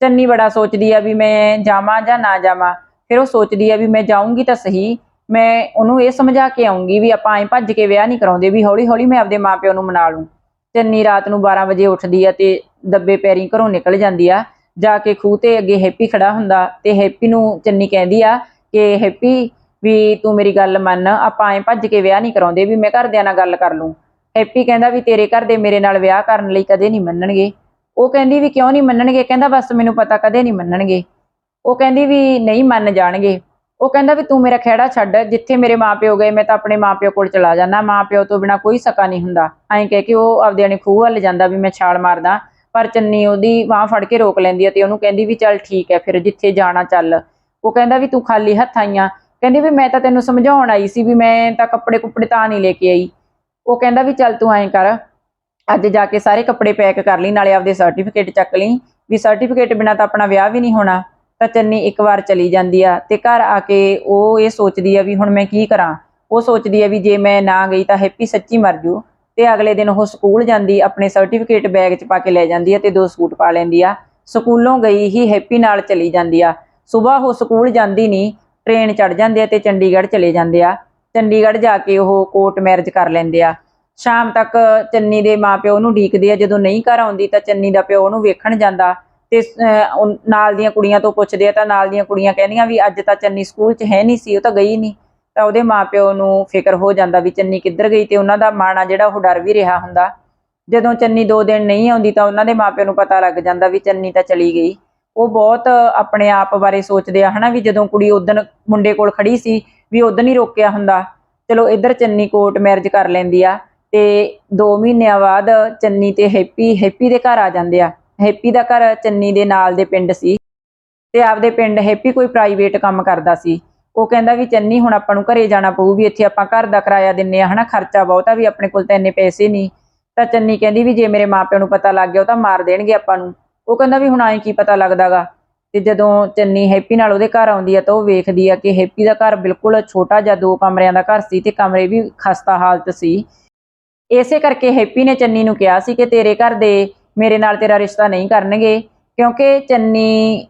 ਚੰਨੀ ਬੜਾ ਸੋਚਦੀ ਆ ਵੀ ਮੈਂ ਜਾਵਾਂ ਜਾਂ ਨਾ ਜਾਵਾਂ। ਫਿਰ ਉਹ ਸੋਚਦੀ ਆ ਵੀ ਮੈਂ ਜਾਊਂਗੀ ਤਾਂ ਸਹੀ। ਮੈਂ ਉਹਨੂੰ ਇਹ ਸਮਝਾ ਕੇ ਆਉਂਗੀ ਵੀ ਆਪਾਂ ਐਂ ਭੱਜ ਕੇ ਵਿਆਹ ਨਹੀਂ ਕਰਾਉਂਦੇ, ਵੀ ਹੌਲੀ ਹੌਲੀ ਮੈਂ ਆਪਦੇ ਮਾਪਿਓ ਨੂੰ ਮਨਾ ਲੂੰ। ਚੰਨੀ ਰਾਤ ਨੂੰ 12 ਵਜੇ ਉੱਠਦੀ ਆ ਤੇ ਦੱਬੇ ਪੈਰੀਂ ਘਰੋਂ ਨਿਕਲ ਜਾਂਦੀ ਆ। ਜਾ ਕੇ ਖੂਹ ਤੇ ਅੱਗੇ ਹੈਪੀ ਖੜਾ ਹੁੰਦਾ ਤੇ ਹੈਪੀ ਨੂੰ ਚੰਨੀ ਕਹਿੰਦੀ ਆ ਕਿ ਹੈਪੀ ਵੀ ਤੂੰ ਮੇਰੀ ਗੱਲ ਮੰਨ, ਆਪਾਂ ਐਂ ਭੱਜ ਕੇ ਵਿਆਹ ਨਹੀਂ ਕਰਾਉਂਦੇ, ਵੀ ਮੈਂ ਘਰਦਿਆਂ ਨਾਲ ਗੱਲ ਕਰ ਲੂੰ ਹੈਪੀ ਕਹਿੰਦਾ ਵੀ ਤੇਰੇ ਘਰ ਦੇ ਮੇਰੇ ਨਾਲ ਵਿਆਹ ਕਰਨ ਲਈ ਕਦੇ ਨਹੀਂ ਮੰਨਣਗੇ। ਉਹ ਕਹਿੰਦੀ ਵੀ ਕਿਉਂ ਨਹੀਂ ਮੰਨਣਗੇ? ਕਹਿੰਦਾ ਬਸ ਮੈਨੂੰ ਪਤਾ ਕਦੇ ਨਹੀਂ ਮੰਨਣਗੇ। ਉਹ ਕਹਿੰਦੀ ਵੀ ਨਹੀਂ ਮੰਨ ਜਾਣਗੇ। ਉਹ ਕਹਿੰਦਾ ਵੀ ਤੂੰ ਮੇਰਾ ਖਹਿੜਾ ਛੱਡ, ਜਿੱਥੇ ਮੇਰੇ ਮਾਪਿਓ ਗਏ, ਮੈਂ ਤਾਂ ਆਪਣੇ ਮਾਪਿਓ ਕੋਲ ਚਲਾ ਜਾਣਾ ਮਾਪਿਓ ਤੋਂ ਬਿਨਾ ਕੋਈ ਸਕਾ ਨਹੀਂ ਹੁੰਦਾ। ਐਂ ਕਹਿ ਕੇ ਉਹ ਆਪਦੇ ਨੇ ਖੂਹ ਵੱਲ ਜਾਂਦਾ ਵੀ ਮੈਂ ਛਾਲ ਮਾਰਦਾ, ਪਰ ਚੰਨੀ ਉਹਦੀ ਬਾਹ ਫੜ ਕੇ ਰੋਕ ਲੈਂਦੀ ਹੈ ਤੇ ਉਹਨੂੰ ਕਹਿੰਦੀ ਵੀ ਚੱਲ ਠੀਕ ਹੈ, ਫਿਰ ਜਿੱਥੇ ਜਾਣਾ ਚੱਲ। ਉਹ ਕਹਿੰਦਾ ਵੀ ਤੂੰ ਖਾਲੀ ਹੱਥ ਆਈਆਂ ਕਹਿੰਦੀ ਵੀ ਮੈਂ ਤਾਂ ਤੈਨੂੰ ਸਮਝਾਉਣ ਆਈ ਸੀ ਵੀ ਮੈਂ ਤਾਂ ਕੱਪੜੇ ਕੁੱਪੜੇ ਤਾਂ ਨਹੀਂ ਲੈ ਕੇ ਆਈ। ਉਹ ਕਹਿੰਦਾ ਵੀ ਚੱਲ ਤੂੰ ਐਂ ਕਰ, ਅੱਜ ਜਾ ਕੇ ਸਾਰੇ ਕੱਪੜੇ ਪੈਕ ਕਰ ਲਈ, ਨਾਲੇ ਆਪਦੇ ਸਰਟੀਫਿਕੇਟ ਚੱਕ ਲਈ। ਵੀ ਸਰਟੀਫਿਕੇਟ ਬਿਨਾ ਤਾਂ ਆਪਣਾ ਵਿਆਹ ਵੀ ਨਹੀਂ ਹੋਣਾ, ਤਾਂ ਚੰਨੀ ਇੱਕ ਵਾਰ ਚਲੀ ਜਾਂਦੀ ਆ ਤੇ ਘਰ ਆ ਕੇ ਉਹ ਇਹ ਸੋਚਦੀ ਆ ਵੀ ਹੁਣ ਮੈਂ ਕੀ ਕਰਾਂ। ਉਹ ਸੋਚਦੀ ਆ ਵੀ ਜੇ ਮੈਂ ਨਾ ਗਈ ਤਾਂ ਹੈਪੀ ਸੱਚੀ ਮਰ ਜੂ ਤੇ ਅਗਲੇ ਦਿਨ ਉਹ ਸਕੂਲ ਜਾਂਦੀ, ਆਪਣੇ ਸਰਟੀਫਿਕੇਟ ਬੈਗ 'ਚ ਪਾ ਕੇ ਲੈ ਜਾਂਦੀ ਆ ਤੇ ਦੋ ਸੂਟ ਪਾ ਲੈਂਦੀ ਆ। ਸਕੂਲੋਂ ਗਈ ਹੀ ਹੈਪੀ ਨਾਲ ਚਲੀ ਜਾਂਦੀ ਆ। ਸਵੇਰ ਉਹ ਸਕੂਲ ਜਾਂਦੀ ਨਹੀਂ ਟ੍ਰੇਨ ਚੜ ਜਾਂਦੇ ਆ ਤੇ ਚੰਡੀਗੜ੍ਹ ਚਲੇ ਜਾਂਦੇ ਆ। ਚੰਡੀਗੜ੍ਹ ਜਾ ਕੇ ਉਹ ਕੋਰਟ ਮੈਰਿਜ ਕਰ ਲੈਂਦੇ ਆ। ਸ਼ਾਮ ਤੱਕ ਚੰਨੀ ਦੇ ਮਾਪਿਓ ਉਹਨੂੰ ਢੀਕਦੇ ਆ। ਜਦੋਂ ਨਹੀਂ ਘਰ ਆਉਂਦੀ ਤਾਂ ਚੰਨੀ ਦਾ ਪਿਓ ਉਹਨੂੰ ਵੇਖਣ ਜਾਂਦਾ। ਤੇ ਨਾਲ ਦੀਆਂ ਕੁੜੀਆਂ ਤੋਂ ਪੁੱਛਦੇ ਆ ਤਾਂ ਨਾਲ ਦੀਆਂ ਕੁੜੀਆਂ ਕਹਿੰਦੀਆਂ ਵੀ ਅੱਜ ਤਾਂ ਚੰਨੀ ਸਕੂਲ 'ਚ ਹੈ ਨਹੀਂ ਸੀ, ਉਹ ਤਾਂ ਗਈ ਨਹੀਂ। ਤਾਂ ਉਹਦੇ ਮਾਪਿਓ ਨੂੰ ਫਿਕਰ ਹੋ ਜਾਂਦਾ ਵੀ ਚੰਨੀ ਕਿੱਧਰ ਗਈ ਤੇ ਉਹਨਾਂ ਦਾ ਮਾਣਾ ਜਿਹੜਾ ਉਹ ਡਰ ਵੀ ਰਿਹਾ ਹੁੰਦਾ। ਜਦੋਂ ਚੰਨੀ ਦੋ ਦਿਨ ਨਹੀਂ ਆਉਂਦੀ ਤਾਂ ਉਹਨਾਂ ਦੇ ਮਾਪਿਆਂ ਨੂੰ ਪਤਾ ਲੱਗ ਜਾਂਦਾ ਵੀ ਚੰਨੀ ਤਾਂ ਚਲੀ ਗਈ। ਉਹ ਬਹੁਤ ਆਪਣੇ ਆਪ ਬਾਰੇ ਸੋਚਦੇ ਆ, ਹਨਾ ਵੀ ਜਦੋਂ ਕੁੜੀ ਉਦਣ ਮੁੰਡੇ ਕੋਲ ਖੜੀ ਸੀ ਵੀ ਉਦਣ ਹੀ ਰੋਕਿਆ ਹੁੰਦਾ, ਚਲੋ ਇੱਧਰ ਚੰਨੀ ਕੋਰਟ ਮੈਰਿਜ ਕਰ ਲੈਂਦੀ ਆ ਤੇ 2 ਮਹੀਨਿਆਂ ਬਾਅਦ ਚੰਨੀ ਤੇ ਹੈਪੀ ਹੈਪੀ ਦੇ ਘਰ ਆ ਜਾਂਦੇ ਆ, ਹੈਪੀ ਦਾ ਘਰ ਚੰਨੀ ਦੇ ਨਾਲ ਦੇ ਪਿੰਡ ਸੀ ਤੇ ਆਪਦੇ ਪਿੰਡ ਹੈਪੀ ਕੋਈ ਪ੍ਰਾਈਵੇਟ ਕੰਮ ਕਰਦਾ ਸੀ, ਉਹ ਕਹਿੰਦਾ ਵੀ ਚੰਨੀ ਹੁਣ ਆਪਾਂ ਨੂੰ ਘਰੇ ਜਾਣਾ ਪਊ, ਵੀ ਇੱਥੇ ਆਪਾਂ ਘਰ ਦਾ ਕਿਰਾਇਆ ਦਿੰਨੇ ਆ, ਹਨਾ ਖਰਚਾ ਬਹੁਤ ਆ ਵੀ ਆਪਣੇ ਕੋਲ ਤਾਂ ਇੰਨੇ ਪੈਸੇ ਨਹੀਂ ਤਾਂ ਚੰਨੀ ਕਹਿੰਦੀ ਵੀ ਜੇ ਮੇਰੇ ਮਾਪਿਆਂ ਨੂੰ ਪਤਾ ਲੱਗ ਗਿਆ ਉਹ ਤਾਂ ਮਾਰ ਦੇਣਗੇ ਆਪਾਂ ਨੂੰ। ਉਹ ਕਹਿੰਦਾ ਵੀ ਹੁਣ ਐਂ ਕੀ ਪਤਾ ਲੱਗਦਾਗਾ ਤੇ ਜਦੋਂ ਚੰਨੀ ਹੈਪੀ ਨਾਲ ਉਹਦੇ ਘਰ ਆਉਂਦੀ ਆ ਤਾਂ ਉਹ ਵੇਖਦੀ ਆ ਕਿ ਹੈਪੀ ਦਾ ਘਰ ਬਿਲਕੁਲ ਛੋਟਾ ਜਿਹਾ ਦੋ ਕਮਰਿਆਂ ਦਾ ਘਰ ਸੀ ਤੇ ਕਮਰੇ ਵੀ ਖਸਤਾ ਹਾਲਤ ਸੀ। ਇਸੇ ਕਰਕੇ ਹੈਪੀ ਨੇ ਚੰਨੀ ਨੂੰ ਕਿਹਾ ਸੀ ਕਿ ਤੇਰੇ ਘਰ ਦੇ ਮੇਰੇ ਨਾਲ ਤੇਰਾ ਰਿਸ਼ਤਾ ਨਹੀਂ ਕਰਨਗੇ ਕਿਉਂਕਿ ਚੰਨੀ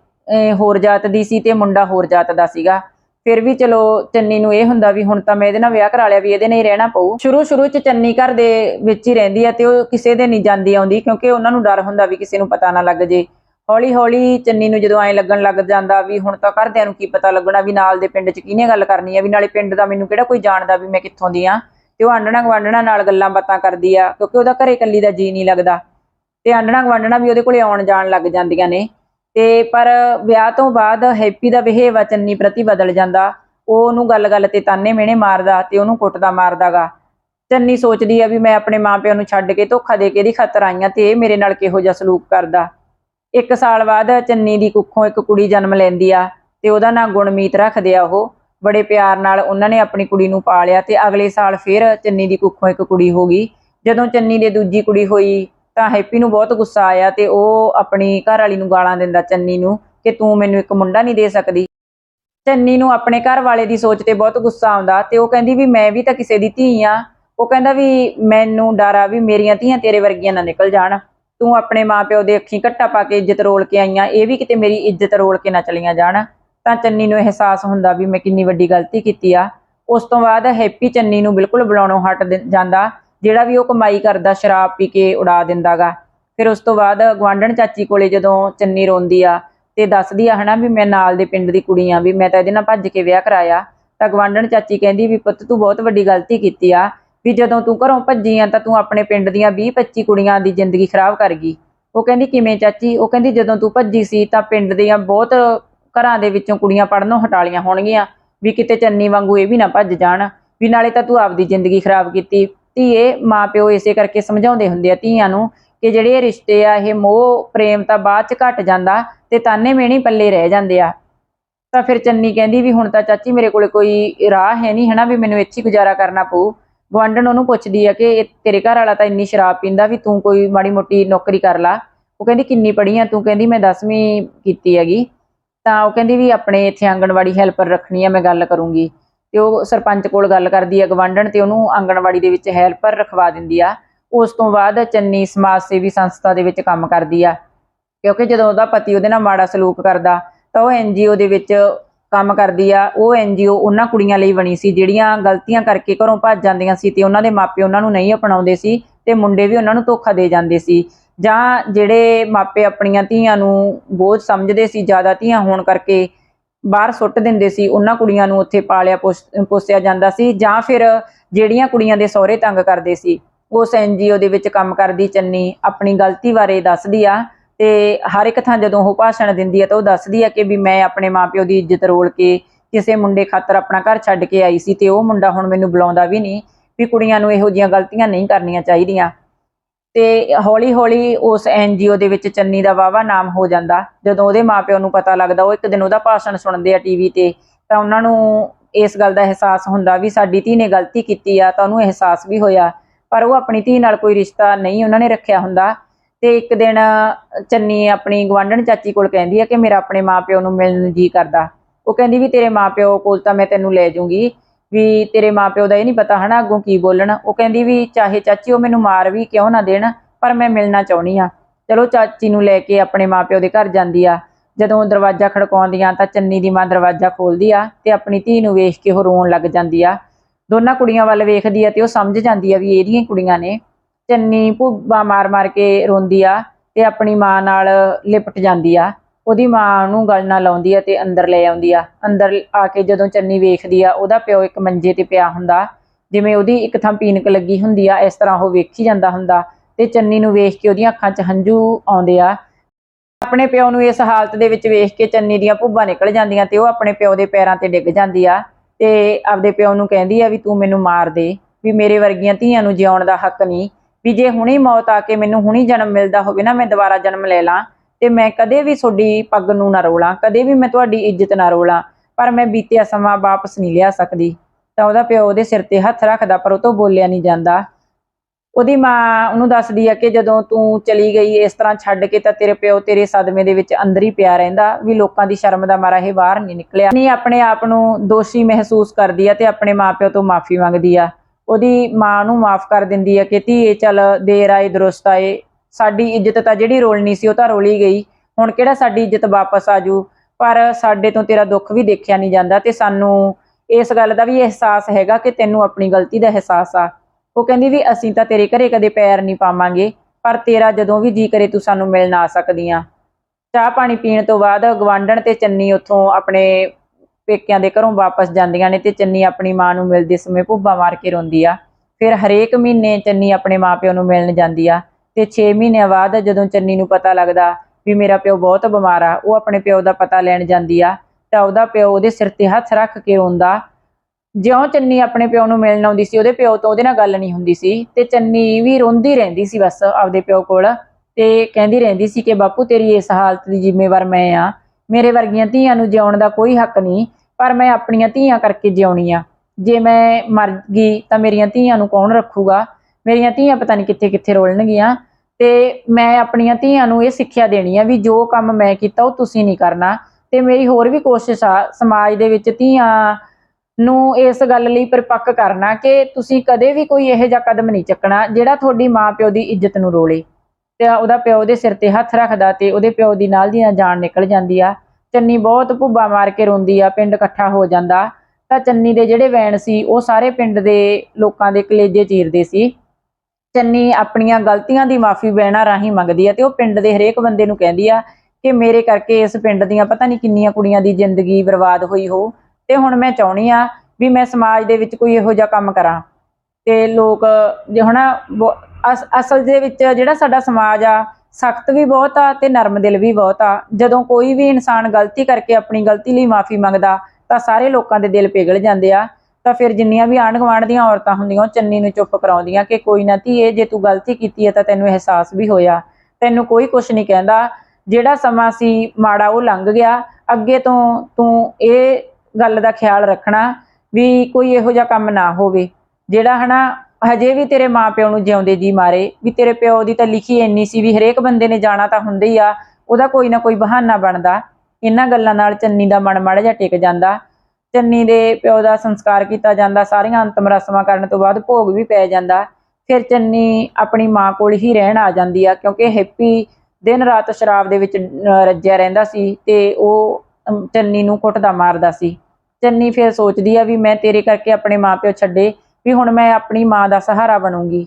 ਹੋਰ ਜਾਤ ਦੀ ਸੀ ਤੇ ਮੁੰਡਾ ਹੋਰ ਜਾਤ ਦਾ ਸੀਗਾ। ਫਿਰ ਵੀ ਚਲੋ ਚੰਨੀ ਨੂੰ ਇਹ ਹੁੰਦਾ ਵੀ ਹੁਣ ਤਾਂ ਮੈਂ ਇਹਦੇ ਨਾਲ ਵਿਆਹ ਕਰਾ ਲਿਆ ਵੀ ਇਹਦੇ ਨਾਲ ਹੀ ਰਹਿਣਾ ਪਊ। ਸ਼ੁਰੂ ਸ਼ੁਰੂ ਚ ਚੰਨੀ ਘਰ ਦੇ ਵਿੱਚ ਹੀ ਰਹਿੰਦੀ ਆ ਤੇ ਉਹ ਕਿਸੇ ਦੇ ਨਹੀਂ ਜਾਂਦੀ ਆਉਂਦੀ ਕਿਉਂਕਿ ਉਹਨਾਂ ਨੂੰ ਡਰ ਹੁੰਦਾ ਵੀ ਕਿਸੇ ਨੂੰ ਪਤਾ ਨਾ ਲੱਗ ਜੇ। ਹੌਲੀ ਹੌਲੀ ਚੰਨੀ ਨੂੰ ਜਦੋਂ ਐਂ ਲੱਗਣ ਲੱਗ ਜਾਂਦਾ ਵੀ ਹੁਣ ਤਾਂ ਘਰਦਿਆਂ ਨੂੰ ਕੀ ਪਤਾ ਲੱਗਣਾ ਵੀ ਨਾਲ ਦੇ ਪਿੰਡ 'ਚ ਕਿਹਨੇ ਗੱਲ ਕਰਨੀ ਆ ਵੀ ਨਾਲੇ ਪਿੰਡ ਦਾ ਮੈਨੂੰ ਕਿਹੜਾ ਕੋਈ ਜਾਣਦਾ ਵੀ ਮੈਂ ਕਿੱਥੋਂ ਦੀ ਆ। ਤੇ ਉਹ ਆਂਡਣਾ ਗਵਾਂਡਣਾ ਨਾਲ ਗੱਲਾਂ ਬਾਤਾਂ ਕਰਦੀ ਆ ਕਿਉਂਕਿ ਉਹਦਾ ਘਰੇ ਇਕੱਲੀ ਦਾ ਜੀ ਨਹੀਂ ਲੱਗਦਾ। ਤੇ ਆਂਡਣਾ ਗਵਾਂਡਣਾ ਵੀ ਉਹਦੇ ਕੋਲੇ ਆਉਣ ਜਾਣ ਲੱਗ ਜਾਂਦੀਆਂ ਨੇ। ਤੇ ਪਰ ਵਿਆਹ ਤੋਂ ਬਾਅਦ ਹੈਪੀ ਦਾ ਬਿਹੇਵ ਆ ਚੰਨੀ ਪ੍ਰਤੀ ਬਦਲ ਜਾਂਦਾ। ਉਹ ਉਹਨੂੰ ਗੱਲ-ਗੱਲ ਤੇ ਤਾਨੇ ਮਿਹਣੇ ਮਾਰਦਾ ਤੇ ਉਹਨੂੰ ਕੁੱਟਦਾ ਮਾਰਦਾਗਾ। ਚੰਨੀ ਸੋਚਦੀ ਆ ਵੀ ਮੈਂ ਆਪਣੇ ਮਾਪਿਆਂ ਨੂੰ ਛੱਡ ਕੇ ਧੋਖਾ ਦੇ ਕੇ ਇਹਦੀ ਖਾਤਰ ਆਈ ਆਂ ਤੇ ਇਹ ਮੇਰੇ ਨਾਲ ਕਿਹੋ ਜਿਹਾ ਸਲੂਕ ਕਰਦਾ। ਇੱਕ ਸਾਲ ਬਾਅਦ ਚੰਨੀ ਦੀ ਕੁੱਖੋਂ ਇੱਕ ਕੁੜੀ ਜਨਮ ਲੈਂਦੀ ਆ ਤੇ ਉਹਦਾ ਨਾਂ ਗੁਣਮੀਤ ਰੱਖਦੇ ਆ ਉਹ। ਬੜੇ ਪਿਆਰ ਨਾਲ ਉਹਨਾਂ ਨੇ ਆਪਣੀ ਕੁੜੀ ਨੂੰ ਪਾਲਿਆ ਤੇ ਅਗਲੇ ਸਾਲ ਫਿਰ ਚੰਨੀ ਦੀ ਕੁੱਖੋਂ ਇੱਕ ਕੁੜੀ ਹੋ ਗਈ। ਜਦੋਂ ਚੰਨੀ ਦੇ ਦੂਜੀ ਕੁੜੀ ਹੋਈ ਤਾਂ ਹੈਪੀ ਨੂੰ ਬਹੁਤ ਗੁੱਸਾ ਆਇਆ ਤੇ ਉਹ ਆਪਣੀ ਘਰ ਵਾਲੀ ਨੂੰ ਗਾਲਾਂ ਦਿੰਦਾ, ਚੰਨੀ ਨੂੰ ਕਿ ਤੂੰ ਮੈਨੂੰ ਇੱਕ ਮੁੰਡਾ ਨਹੀਂ ਦੇ ਸਕਦੀ। ਚੰਨੀ ਨੂੰ ਆਪਣੇ ਘਰ ਵਾਲੇ ਦੀ ਸੋਚ ਤੇ ਬਹੁਤ ਗੁੱਸਾ ਆਉਂਦਾ ਤੇ ਉਹ ਕਹਿੰਦੀ ਵੀ ਮੈਂ ਵੀ ਤਾਂ ਕਿਸੇ ਦੀ ਧੀ ਆ। ਉਹ ਕਹਿੰਦਾ ਵੀ ਮੈਨੂੰ ਡਰ ਆ ਵੀ ਮੇਰੀਆਂ ਧੀਆਂ ਤੇਰੇ ਵਰਗੀਆਂ ਨਾ ਨਿਕਲ ਜਾਣ। ਤੂੰ ਆਪਣੇ ਮਾਪਿਓ ਦੇ ਅੱਖੀਂ ਘੱਟਾ ਪਾ ਕੇ ਇੱਜ਼ਤ ਰੋਲ ਕੇ ਆਈਆਂ, ਇਹ ਵੀ ਕਿਤੇ ਮੇਰੀ ਇੱਜ਼ਤ ਰੋਲ ਕੇ ਨਾ ਚਲੀਆਂ ਜਾਣ। ਤਾਂ ਚੰਨੀ ਨੂੰ ਅਹਿਸਾਸ ਹੁੰਦਾ ਵੀ ਮੈਂ ਕਿੰਨੀ ਵੱਡੀ ਗਲਤੀ ਕੀਤੀ ਆ। ਉਸ ਤੋਂ ਬਾਅਦ ਹੈਪੀ ਚੰਨੀ ਨੂੰ ਬਿਲਕੁਲ ਬੁਲਾਉਣੋਂ ਹਟ ਜਾਂਦਾ। ਜਿਹੜਾ ਵੀ ਉਹ ਕਮਾਈ ਕਰਦਾ, ਸ਼ਰਾਬ ਪੀ ਕੇ ਉਡਾ ਦਿੰਦਾਗਾ। ਫਿਰ ਉਸ ਤੋਂ ਬਾਅਦ ਗਵਾਂਢਣ ਚਾਚੀ ਕੋਲੇ ਜਦੋਂ ਚੰਨੀ ਰੋਂਦੀ ਆ ਤੇ ਦੱਸਦੀ ਆ ਹਨਾ ਵੀ ਮੈਂ ਨਾਲ ਦੇ ਪਿੰਡ ਦੀ ਕੁੜੀ ਆ, ਵੀ ਮੈਂ ਤਾਂ ਇਹਦੇ ਨਾਲ ਭੱਜ ਕੇ ਵਿਆਹ ਕਰਾਇਆ। ਤਾਂ ਗਵਾਂਢਣ ਚਾਚੀ ਕਹਿੰਦੀ ਵੀ ਪੁੱਤ ਤੂੰ ਬਹੁਤ ਵੱਡੀ ਗਲਤੀ ਕੀਤੀ ਆ, ਵੀ ਜਦੋਂ ਤੂੰ ਘਰੋਂ ਭੱਜੀ ਆ ਤਾਂ ਤੂੰ ਆਪਣੇ ਪਿੰਡ ਦੀਆਂ 20 25 ਕੁੜੀਆਂ ਦੀ ਜ਼ਿੰਦਗੀ ਖਰਾਬ ਕਰ ਗਈ। ਉਹ ਕਹਿੰਦੀ, ਕਿਵੇਂ ਚਾਚੀ? ਉਹ ਕਹਿੰਦੀ, ਜਦੋਂ ਤੂੰ ਭੱਜੀ ਸੀ ਤਾਂ ਪਿੰਡ ਦੀਆਂ ਬਹੁਤ ਘਰਾਂ ਦੇ ਵਿੱਚੋਂ ਕੁੜੀਆਂ ਪੜਨੋਂ ਹਟਾਲੀਆਂ ਹੋਣਗੀਆਂ, ਵੀ ਕਿਤੇ ਚੰਨੀ ਵਾਂਗੂ ਇਹ ਵੀ ਨਾ ਭੱਜ ਜਾਣ, ਵੀ ਨਾਲੇ ਤਾਂ ਤੂੰ ਆਪਦੀ ਜ਼ਿੰਦਗੀ ਖਰਾਬ ਕੀਤੀ। ਧੀਏ, ਮਾਪਿਓ ਇਸੇ ਕਰਕੇ ਸਮਝਾਉਂਦੇ ਹੁੰਦੇ ਆ ਧੀਆਂ ਨੂੰ ਕਿ ਜਿਹੜੇ ਇਹ ਰਿਸ਼ਤੇ ਆ, ਇਹ ਮੋਹ, ਪ੍ਰੇਮ ਤਾਂ ਬਾਅਦ ਚ ਘਟ ਜਾਂਦਾ ਤੇ ਤਾਨੇ ਮੇਣੀ ਪੱਲੇ ਰਹਿ ਜਾਂਦੇ ਆ। ਤਾਂ ਫਿਰ ਚੰਨੀ ਕਹਿੰਦੀ ਵੀ ਹੁਣ ਤਾਂ ਚਾਚੀ ਮੇਰੇ ਕੋਲੇ ਕੋਈ ਰਾਹ ਹੈ ਨਹੀਂ, ਹਨਾ, ਵੀ ਮੈਨੂੰ ਇੱਥੇ ਗੁਜ਼ਾਰਾ ਕਰਨਾ ਪਊ। ਗਵਾਂਢਣ ਉਹਨੂੰ ਪੁੱਛਦੀ ਆ ਕਿ ਇਹ ਤੇਰੇ ਘਰ ਵਾਲਾ ਤਾਂ ਇੰਨੀ ਸ਼ਰਾਬ ਪੀਂਦਾ ਵੀ ਤੂੰ ਕੋਈ ਮਾੜੀ ਮੋਟੀ ਨੌਕਰੀ ਕਰ ਲਾ। ਉਹ ਕਹਿੰਦੀ, ਕਿੰਨੀ ਪੜ੍ਹੀ ਆ ਤੂੰ? ਕਹਿੰਦੀ, ਮੈਂ 10ਵੀਂ ਕੀਤੀ ਹੈਗੀ। ਤਾਂ ਉਹ ਕਹਿੰਦੀ ਵੀ ਆਪਣੇ ਇੱਥੇ ਆਂਗਣਵਾੜੀ ਹੈਲਪਰ ਰੱਖਣੀ ਆ, ਮੈਂ ਗੱਲ ਕਰੂੰਗੀ। ਤੇ ਉਹ ਸਰਪੰਚ ਕੋਲ ਗੱਲ ਕਰਦੀ ਆ ਗਵਾਂਢਣ ਤੇ ਉਹਨੂੰ ਆਂਗਣਵਾੜੀ ਦੇ ਵਿੱਚ ਹੈਲਪਰ ਰਖਵਾ ਦਿੰਦੀ ਆ। ਉਸ ਤੋਂ ਬਾਅਦ ਚੰਨੀ ਸਮਾਜ ਸੇਵੀ ਸੰਸਥਾ ਦੇ ਵਿੱਚ ਕੰਮ ਕਰਦੀ ਆ। ਕਿਉਂਕਿ ਜਦੋਂ ਉਹਦਾ ਪਤੀ ਉਹਦੇ ਨਾਲ ਮਾੜਾ ਸਲੂਕ ਕਰਦਾ, ਤਾਂ ਉਹ ਐਨਜੀਓ ਦੇ ਵਿੱਚ ਕੰਮ ਕਰਦੀ ਆ। ਉਹ ਐਨਜੀਓ ਉਹਨਾਂ ਕੁੜੀਆਂ ਲਈ ਬਣੀ ਸੀ, ਜਿਹੜੀਆਂ ਗਲਤੀਆਂ ਕਰਕੇ ਘਰੋਂ ਭੱਜ ਜਾਂਦੀਆਂ ਸੀ ਤੇ ਉਹਨਾਂ ਦੇ ਮਾਪੇ ਉਹਨਾਂ ਨੂੰ ਨਹੀਂ ਅਪਣਾਉਂਦੇ ਸੀ ਤੇ ਮੁੰਡੇ ਵੀ ਉਹਨਾਂ ਨੂੰ ਧੋਖਾ ਦੇ ਜਾਂਦੇ ਸੀ। ਜਾਂ ਜਿਹੜੇ ਮਾਪੇ ਆਪਣੀਆਂ ਧੀਆਂ ਨੂੰ ਬੋਝ ਸਮਝਦੇ ਸੀ, ਜ਼ਿਆਦਾ ਧੀਆਂ ਹੋਣ ਕਰਕੇ ਬਾਹਰ ਸੁੱਟ ਦਿੰਦੇ ਸੀ, ਉਹਨਾਂ ਕੁੜੀਆਂ ਨੂੰ ਉੱਥੇ ਪਾਲਿਆ ਪੋਸ- ਪੋਸਿਆ ਜਾਂਦਾ ਸੀ ਜਾਂ ਫਿਰ ਜਿਹੜੀਆਂ ਕੁੜੀਆਂ ਦੇ ਸਹੁਰੇ ਤੰਗ ਕਰਦੇ ਸੀ। ਉਸ ਐਨਜੀਓ ਦੇ ਵਿੱਚ ਕੰਮ ਕਰਦੀ ਚੰਨੀ ਆਪਣੀ ਗਲਤੀ ਬਾਰੇ ਦੱਸਦੀ ਆ ਤੇ ਹਰ ਇੱਕ ਥਾਂ ਜਦੋਂ ਉਹ ਭਾਸ਼ਣ ਦਿੰਦੀ ਆ ਤਾਂ ਉਹ ਦੱਸਦੀ ਆ ਕਿ ਵੀ ਮੈਂ ਆਪਣੇ ਮਾਪਿਓ ਦੀ ਇੱਜ਼ਤ ਰੋਲ ਕੇ ਕਿਸੇ ਮੁੰਡੇ ਖਾਤਰ ਆਪਣਾ ਘਰ ਛੱਡ ਕੇ ਆਈ ਸੀ ਤੇ ਉਹ ਮੁੰਡਾ ਹੁਣ ਮੈਨੂੰ ਬੁਲਾਉਂਦਾ ਵੀ ਨਹੀਂ ਵੀ ਕੁੜੀਆਂ ਨੂੰ ਇਹੋ ਜਿਹੀਆਂ ਗਲਤੀਆਂ ਨਹੀਂ ਕਰਨੀਆਂ ਚਾਹੀਦੀਆਂ। ਤੇ ਹੌਲੀ ਹੌਲੀ ਉਸ ਐਨਜੀਓ ਦੇ ਵਿੱਚ ਚੰਨੀ ਦਾ ਵਾਵਾ ਨਾਮ ਹੋ ਜਾਂਦਾ। ਜਦੋਂ ਉਹਦੇ ਮਾਪਿਓ ਨੂੰ ਪਤਾ ਲੱਗਦਾ, ਉਹ ਇੱਕ ਦਿਨ ਉਹਦਾ ਭਾਸ਼ਣ ਸੁਣਦੇ ਆ ਟੀਵੀ ਤੇ, ਤਾਂ ਉਹਨਾਂ ਨੂੰ ਇਸ ਗੱਲ ਦਾ ਅਹਿਸਾਸ ਹੁੰਦਾ ਵੀ ਸਾਡੀ ਧੀ ਨੇ ਗਲਤੀ ਕੀਤੀ ਆ, ਤਾਂ ਉਹਨੂੰ ਅਹਿਸਾਸ ਵੀ ਹੋਇਆ। ਪਰ ਉਹ ਆਪਣੀ ਧੀ ਨਾਲ ਕੋਈ ਰਿਸ਼ਤਾ ਨਹੀਂ ਉਹਨਾਂ ਨੇ ਰੱਖਿਆ ਹੁੰਦਾ। ਤੇ ਇੱਕ ਦਿਨ ਚੰਨੀ ਆਪਣੀ ਗਵਾਂਢਣ ਚਾਚੀ ਕੋਲ ਕਹਿੰਦੀ ਆ ਕਿ ਮੇਰਾ ਆਪਣੇ ਮਾਪਿਓ ਨੂੰ ਮਿਲਣ ਨੂੰ ਜੀ ਕਰਦਾ। ਉਹ ਕਹਿੰਦੀ ਵੀ ਤੇਰੇ ਮਾਪਿਓ ਕੋਲ ਤਾਂ ਮੈਂ ਤੈਨੂੰ ਲੈ ਜਾਊਂਗੀ। ਵੀ ਤੇਰੇ ਮਾਪਿਓ ਦਾ ਇਹ ਨਹੀਂ ਪਤਾ ਹਨਾ ਅੱਗੋਂ ਕੀ ਬੋਲਣ। ਉਹ ਕਹਿੰਦੀ ਵੀ ਚਾਹੇ ਚਾਚੀ ਉਹ ਮੈਨੂੰ ਮਾਰ ਵੀ ਕਿਉਂ ਨਾ ਦੇਣ, ਪਰ ਮੈਂ ਮਿਲਣਾ ਚਾਹੁੰਦੀ ਆ ਚਲੋ ਚਾਚੀ ਨੂੰ ਲੈ ਕੇ ਆਪਣੇ ਮਾਪਿਓ ਦੇ ਘਰ ਜਾਂਦੀ ਆ। ਜਦੋਂ ਦਰਵਾਜ਼ਾ ਖੜਕਾਉਂਦੀਆਂ ਤਾਂ ਚੰਨੀ ਦੀ ਮਾਂ ਦਰਵਾਜ਼ਾ ਖੋਲਦੀ ਆ ਤੇ ਆਪਣੀ ਧੀ ਨੂੰ ਵੇਖ ਕੇ ਉਹ ਰੋਣ ਲੱਗ ਜਾਂਦੀ ਆ। ਦੋਨਾਂ ਕੁੜੀਆਂ ਵੱਲ ਵੇਖਦੀ ਆ ਤੇ ਉਹ ਸਮਝ ਜਾਂਦੀ ਆ ਵੀ ਇਹਦੀਆਂ ਕੁੜੀਆਂ ਨੇ। ਚੰਨੀ ਭੁੱਬਾ ਮਾਰ-ਮਾਰ ਕੇ ਰੋਂਦੀ ਆ ਤੇ ਆਪਣੀ ਮਾਂ ਨਾਲ ਲਿਪਟ ਜਾਂਦੀ ਆ। ਉਹਦੀ ਮਾਂ ਨੂੰ ਗਲ ਨਾਲ ਲਾਉਂਦੀ ਆ ਤੇ ਅੰਦਰ ਲੈ ਆਉਂਦੀ ਆ। ਅੰਦਰ ਆ ਕੇ ਜਦੋਂ ਚੰਨੀ ਵੇਖਦੀ ਆ, ਉਹਦਾ ਪਿਓ ਇੱਕ ਮੰਜੇ ਤੇ ਪਿਆ ਹੁੰਦਾ। ਜਿਵੇਂ ਉਹਦੀ ਇੱਕ ਥਾਂ ਪੀਨਕ ਲੱਗੀ ਹੁੰਦੀ ਆ, ਇਸ ਤਰ੍ਹਾਂ ਉਹ ਵੇਖੀ ਜਾਂਦਾ ਹੁੰਦਾ। ਤੇ ਚੰਨੀ ਨੂੰ ਵੇਖ ਕੇ ਉਹਦੀਆਂ ਅੱਖਾਂ 'ਚ ਹੰਝੂ ਆਉਂਦੇ ਆ। ਆਪਣੇ ਪਿਓ ਨੂੰ ਇਸ ਹਾਲਤ ਦੇ ਵਿੱਚ ਵੇਖ ਕੇ ਚੰਨੀ ਦੀਆਂ ਭੁੱਬਾਂ ਨਿਕਲ ਜਾਂਦੀਆਂ ਤੇ ਉਹ ਆਪਣੇ ਪਿਓ ਦੇ ਪੈਰਾਂ ਤੇ ਡਿੱਗ ਜਾਂਦੀ ਆ। ਤੇ ਆਪਦੇ ਪਿਓ ਨੂੰ ਕਹਿੰਦੀ ਆ ਵੀ ਤੂੰ ਮੈਨੂੰ ਮਾਰ ਦੇ, ਵੀ ਮੇਰੇ ਵਰਗੀਆਂ ਧੀਆਂ ਨੂੰ ਜਿਉਣ ਦਾ ਹੱਕ ਨਹੀਂ, ਵੀ ਜੇ ਹੁਣੀ ਮੌਤ ਆ ਕੇ ਮੈਨੂੰ ਹੁਣੀ ਜਨਮ ਮਿਲਦਾ ਹੋਵੇ ਨਾ, ਮੈਂ ਦੁਬਾਰਾ ਜਨਮ ਲੈ ਲਾਂ। ਤੇ ਮੈਂ ਕਦੇ ਵੀ ਤੁਹਾਡੀ ਪੱਗ ਨੂੰ ਨਾ ਰੋਲਾਂ, ਕਦੇ ਵੀ ਮੈਂ ਤੁਹਾਡੀ ਇੱਜ਼ਤ ਨਾ ਰੋਲਾਂ, ਪਰ ਮੈਂ ਬੀਤਿਆ ਸਮਾਂ ਵਾਪਸ ਨਹੀਂ ਲਿਆ ਸਕਦੀ। ਤਾਂ ਉਹਦਾ ਪਿਓ ਉਹਦੇ ਸਿਰ ਤੇ ਹੱਥ ਰੱਖਦਾ, ਪਰ ਉਹ ਤੋਂ ਬੋਲਿਆ ਨਹੀਂ ਜਾਂਦਾ। ਉਹਦੀ ਮਾਂ ਉਹਨੂੰ ਦੱਸਦੀ ਆ ਕਿ ਜਦੋਂ ਤੂੰ ਚਲੀ ਗਈ ਇਸ ਤਰ੍ਹਾਂ ਛੱਡ ਕੇ ਤਾਂ ਤੇਰੇ ਪਿਓ ਤੇਰੇ ਸਦਮੇ ਦੇ ਵਿੱਚ ਅੰਦਰ ਹੀ ਪਿਆ ਰਹਿੰਦਾ, ਵੀ ਲੋਕਾਂ ਦੀ ਸ਼ਰਮ ਦਾ ਮਾਰਾ ਇਹ ਬਾਹਰ ਨਹੀਂ ਨਿਕਲਿਆ। ਨਹੀਂ, ਆਪਣੇ ਆਪ ਨੂੰ ਦੋਸ਼ੀ ਮਹਿਸੂਸ ਕਰਦੀ ਆ ਤੇ ਆਪਣੇ ਮਾਪਿਓ ਤੋਂ ਮਾਫੀ ਮੰਗਦੀ ਆ। ਉਹਦੀ ਮਾਂ ਨੂੰ ਮਾਫ ਕਰ ਦਿੰਦੀ ਆ ਕਿ ਧੀਏ, ਚੱਲ ਦੇਰ ਆਏ, ਦਰੁਸਤ ਆਏ। ਸਾਡੀ ਇੱਜ਼ਤ ਤਾਂ ਜਿਹੜੀ ਰੋਲਣੀ ਸੀ ਉਹ ਤਾਂ ਰੋਲੀ ਗਈ। ਹੁਣ ਕਿਹੜਾ ਸਾਡੀ ਇੱਜ਼ਤ ਵਾਪਸ ਆਜੂ ਪਰ ਸਾਡੇ ਤੋਂ ਤੇਰਾ ਦੁੱਖ ਵੀ ਦੇਖਿਆ ਨਹੀਂ ਜਾਂਦਾ ਤੇ ਸਾਨੂੰ ਇਸ ਗੱਲ ਦਾ ਵੀ ਅਹਿਸਾਸ ਹੈਗਾ ਕਿ ਤੈਨੂੰ ਆਪਣੀ ਗਲਤੀ ਦਾ ਅਹਿਸਾਸ ਆ। ਉਹ ਕਹਿੰਦੀ ਵੀ ਅਸੀਂ ਤਾਂ ਤੇਰੇ ਘਰੇ ਕਦੇ ਪੈਰ ਨਹੀਂ ਪਾਵਾਂਗੇ, ਪਰ ਤੇਰਾ ਜਦੋਂ ਵੀ ਜੀ ਕਰੇ ਤੂੰ ਸਾਨੂੰ ਮਿਲਣ ਆ ਸਕਦੀ ਆ ਚਾਹ ਪਾਣੀ ਪੀਣ ਤੋਂ ਬਾਅਦ ਗਵਾਂਢਣ ਤੇ ਚੰਨੀ ਉੱਥੋਂ ਆਪਣੇ ਪੇਕਿਆਂ ਦੇ ਘਰੋਂ ਵਾਪਸ ਜਾਂਦੀਆਂ ਨੇ ਤੇ ਚੰਨੀ ਆਪਣੀ ਮਾਂ ਨੂੰ ਮਿਲਦੇ ਸਮੇਂ ਭੁੱਬਾ ਮਾਰ ਕੇ ਰੋਂਦੀ ਆ। ਫਿਰ ਹਰੇਕ ਮਹੀਨੇ ਚੰਨੀ ਆਪਣੇ ਮਾਪਿਓ ਨੂੰ ਮਿਲਣ ਜਾਂਦੀ ਆ। ਤੇ 6 ਮਹੀਨਿਆਂ ਬਾਅਦ ਜਦੋਂ ਚੰਨੀ ਨੂੰ ਪਤਾ ਲੱਗਦਾ ਵੀ ਮੇਰਾ ਪਿਓ ਬਹੁਤ ਬਿਮਾਰ ਆ, ਉਹ ਆਪਣੇ ਪਿਓ ਦਾ ਪਤਾ ਲੈਣ ਜਾਂਦੀ ਆ, ਤਾਂ ਉਹਦਾ ਪਿਓ ਉਹਦੇ ਸਿਰ ਤੇ ਹੱਥ ਰੱਖ ਕੇ ਰੋਂਦਾ। ਜਿਉਂ ਚੰਨੀ ਆਪਣੇ ਪਿਓ ਨੂੰ ਮਿਲਣ ਆਉਂਦੀ ਸੀ, ਉਹਦੇ ਪਿਓ ਤੋਂ ਉਹਦੇ ਨਾਲ ਗੱਲ ਨਹੀਂ ਹੁੰਦੀ ਸੀ, ਤੇ ਚੰਨੀ ਵੀ ਰੋਂਦੀ ਰਹਿੰਦੀ ਸੀ ਬਸ ਆਪਦੇ ਪਿਓ ਕੋਲ, ਤੇ ਕਹਿੰਦੀ ਰਹਿੰਦੀ ਸੀ ਕਿ ਬਾਪੂ ਤੇਰੀ ਇਸ ਹਾਲਤ ਦੀ ਜ਼ਿੰਮੇਵਾਰ ਮੈਂ ਆ, ਮੇਰੇ ਵਰਗੀਆਂ ਧੀਆਂ ਨੂੰ ਜਿਉਣ ਦਾ ਕੋਈ ਹੱਕ ਨਹੀਂ, ਪਰ ਮੈਂ ਆਪਣੀਆਂ ਧੀਆਂ ਕਰਕੇ ਜਿਉਣੀ ਆ। ਜੇ ਮੈਂ ਮਰ ਗਈ ਤਾਂ ਮੇਰੀਆਂ ਧੀਆਂ ਨੂੰ ਕੌਣ ਰੱਖੂਗਾ? ਮੇਰੀਆਂ ਧੀਆਂ ਪਤਾ ਨਹੀਂ ਕਿੱਥੇ ਕਿੱਥੇ ਰੋਲਣਗੀਆਂ ਤੇ ਮੈਂ ਆਪਣੀਆਂ ਧੀਆਂ ਨੂੰ ਇਹ ਸਿੱਖਿਆ ਦੇਣੀ ਆ ਵੀ ਜੋ ਕੰਮ ਮੈਂ ਕੀਤਾ ਉਹ ਤੁਸੀਂ ਨਹੀਂ ਕਰਨਾ ਤੇ ਮੇਰੀ ਹੋਰ ਵੀ ਕੋਸ਼ਿਸ਼ ਆ ਸਮਾਜ ਦੇ ਵਿੱਚ ਧੀਆਂ ਨੂੰ ਇਸ ਗੱਲ ਲਈ ਪਰਿਪੱਕ ਕਰਨਾ ਕਿ ਤੁਸੀਂ ਕਦੇ ਵੀ ਕੋਈ ਇਹੋ ਜਿਹਾ ਕਦਮ ਨਹੀਂ ਚੱਕਣਾ ਜਿਹੜਾ ਤੁਹਾਡੀ ਮਾਂ ਪਿਓ ਦੀ ਇੱਜ਼ਤ ਨੂੰ ਰੋਲੇ ਤੇ ਉਹਦਾ ਪਿਓ ਦੇ ਸਿਰ ਤੇ ਹੱਥ ਰੱਖਦਾ ਤੇ ਉਹਦੇ ਪਿਓ ਦੀ ਨਾਲ ਦੀ ਨਾਲ ਜਾਨ ਨਿਕਲ ਜਾਂਦੀ ਆ। ਚੰਨੀ ਬਹੁਤ ਭੁੱਬਾ ਮਾਰ ਕੇ ਰੋਂਦੀ ਆ, ਪਿੰਡ ਇਕੱਠਾ ਹੋ ਜਾਂਦਾ। ਤਾਂ ਚੰਨੀ ਦੇ ਜਿਹੜੇ ਵੈਣ ਸੀ, ਉਹ ਸਾਰੇ ਪਿੰਡ ਦੇ ਲੋਕਾਂ ਦੇ ਕਲੇਜੇ ਚੀਰਦੇ ਸੀ। ਚੰਨੀ ਆਪਣੀਆਂ ਗਲਤੀਆਂ ਦੀ ਮਾਫੀ ਬਹਿਣਾ ਰਾਹੀਂ ਮੰਗਦੀ ਆ ਤੇ ਉਹ ਪਿੰਡ ਦੇ ਹਰੇਕ ਬੰਦੇ ਨੂੰ ਕਹਿੰਦੀ ਆ ਕਿ ਮੇਰੇ ਕਰਕੇ ਇਸ ਪਿੰਡ ਦੀਆਂ ਪਤਾ ਨਹੀਂ ਕਿੰਨੀਆਂ ਕੁੜੀਆਂ ਦੀ ਜ਼ਿੰਦਗੀ ਬਰਬਾਦ ਹੋਈ ਹੋ ਤੇ ਹੁਣ ਮੈਂ ਚਾਹੁੰਦੀ ਆ ਵੀ ਮੈਂ ਸਮਾਜ ਦੇ ਵਿੱਚ ਕੋਈ ਇਹੋ ਜਿਹਾ ਕੰਮ ਕਰਾਂ। ਤੇ ਲੋਕ ਜੇ ਹੁਣ ਬਹੁ- ਅਸ- ਅਸਲ ਦੇ ਵਿੱਚ ਜਿਹੜਾ ਸਾਡਾ ਸਮਾਜ ਆ, ਸਖਤ ਵੀ ਬਹੁਤ ਆ ਤੇ ਨਰਮ ਦਿਲ ਵੀ ਬਹੁਤ ਆ। ਜਦੋਂ ਕੋਈ ਵੀ ਇਨਸਾਨ ਗਲਤੀ ਕਰਕੇ ਆਪਣੀ ਗਲਤੀ ਲਈ ਮਾਫੀ ਮੰਗਦਾ ਤਾਂ ਸਾਰੇ ਲੋਕਾਂ ਦੇ ਦਿਲ ਪਿਘਲ ਜਾਂਦੇ ਆ। ਤਾਂ ਫਿਰ ਜਿੰਨੀਆਂ ਵੀ ਆਂਢ ਗੁਆਂਢ ਦੀਆਂ ਔਰਤਾਂ ਹੁੰਦੀਆਂ, ਉਹ ਚੰਨੀ ਨੂੰ ਚੁੱਪ ਕਰਾਉਂਦੀਆਂ ਕਿ ਕੋਈ ਨਾ ਧੀਏ, ਜੇ ਤੂੰ ਗਲਤੀ ਕੀਤੀ ਹੈ ਤਾਂ ਤੈਨੂੰ ਅਹਿਸਾਸ ਵੀ ਹੋਇਆ। ਤੈਨੂੰ ਕੋਈ ਕੁਝ ਨਹੀਂ ਕਹਿੰਦਾ। ਜਿਹੜਾ ਸਮਾਂ ਸੀ, ਮਾੜਾ ਉਹ ਲੰਘ ਗਿਆ। ਅੱਗੇ ਤੋਂ ਤੂੰ ਇਹ ਗੱਲ ਦਾ ਖਿਆਲ ਰੱਖਣਾ ਵੀ ਕੋਈ ਇਹੋ ਜਿਹਾ ਕੰਮ ਨਾ ਹੋਵੇ। ਜਿਹੜਾ ਹਨਾ, ਹਜੇ ਵੀ ਤੇਰੇ ਮਾਪਿਓ ਨੂੰ ਜਿਉਂਦੇ ਜੀ ਮਾਰੇ, ਵੀ ਤੇਰੇ ਪਿਓ ਦੀ ਤਾਂ ਲਿਖੀ ਇੰਨੀ ਸੀ ਵੀ ਹਰੇਕ ਬੰਦੇ ਨੇ ਜਾਣਾ ਤਾਂ ਹੁੰਦਾ ਹੀ ਆ, ਉਹਦਾ ਕੋਈ ਨਾ ਕੋਈ ਬਹਾਨਾ ਬਣਦਾ। ਇਹਨਾਂ ਗੱਲਾਂ ਨਾਲ ਚੰਨੀ ਦਾ ਮਨ ਮਾੜਾ ਜਿਹਾ ਟਿਕ ਜਾਂਦਾ। ਚੰਨੀ ਦੇ ਪਿਓ ਦਾ ਸੰਸਕਾਰ ਕੀਤਾ ਜਾਂਦਾ, ਸਾਰੀਆਂ ਅੰਤਮ ਰਸਮਾਂ ਕਰਨ ਤੋਂ ਬਾਅਦ ਭੋਗ ਵੀ ਪੈ ਜਾਂਦਾ। ਫਿਰ ਚੰਨੀ ਆਪਣੀ ਮਾਂ ਕੋਲ ਹੀ ਰਹਿਣ ਆ ਜਾਂਦੀ ਆ, ਕਿਉਂਕਿ ਹੈਪੀ ਦਿਨ ਰਾਤ ਸ਼ਰਾਬ ਦੇ ਵਿੱਚ ਰੱਜਿਆ ਰਹਿੰਦਾ ਸੀ ਤੇ ਉਹ ਚੰਨੀ ਨੂੰ ਕੁੱਟਦਾ ਮਾਰਦਾ ਸੀ। ਚੰਨੀ ਫਿਰ ਸੋਚਦੀ ਆ ਵੀ ਮੈਂ ਤੇਰੇ ਕਰਕੇ ਆਪਣੇ ਮਾਪਿਓ ਛੱਡੇ, ਵੀ ਹੁਣ ਮੈਂ ਆਪਣੀ ਮਾਂ ਦਾ ਸਹਾਰਾ ਬਣੂੰਗੀ।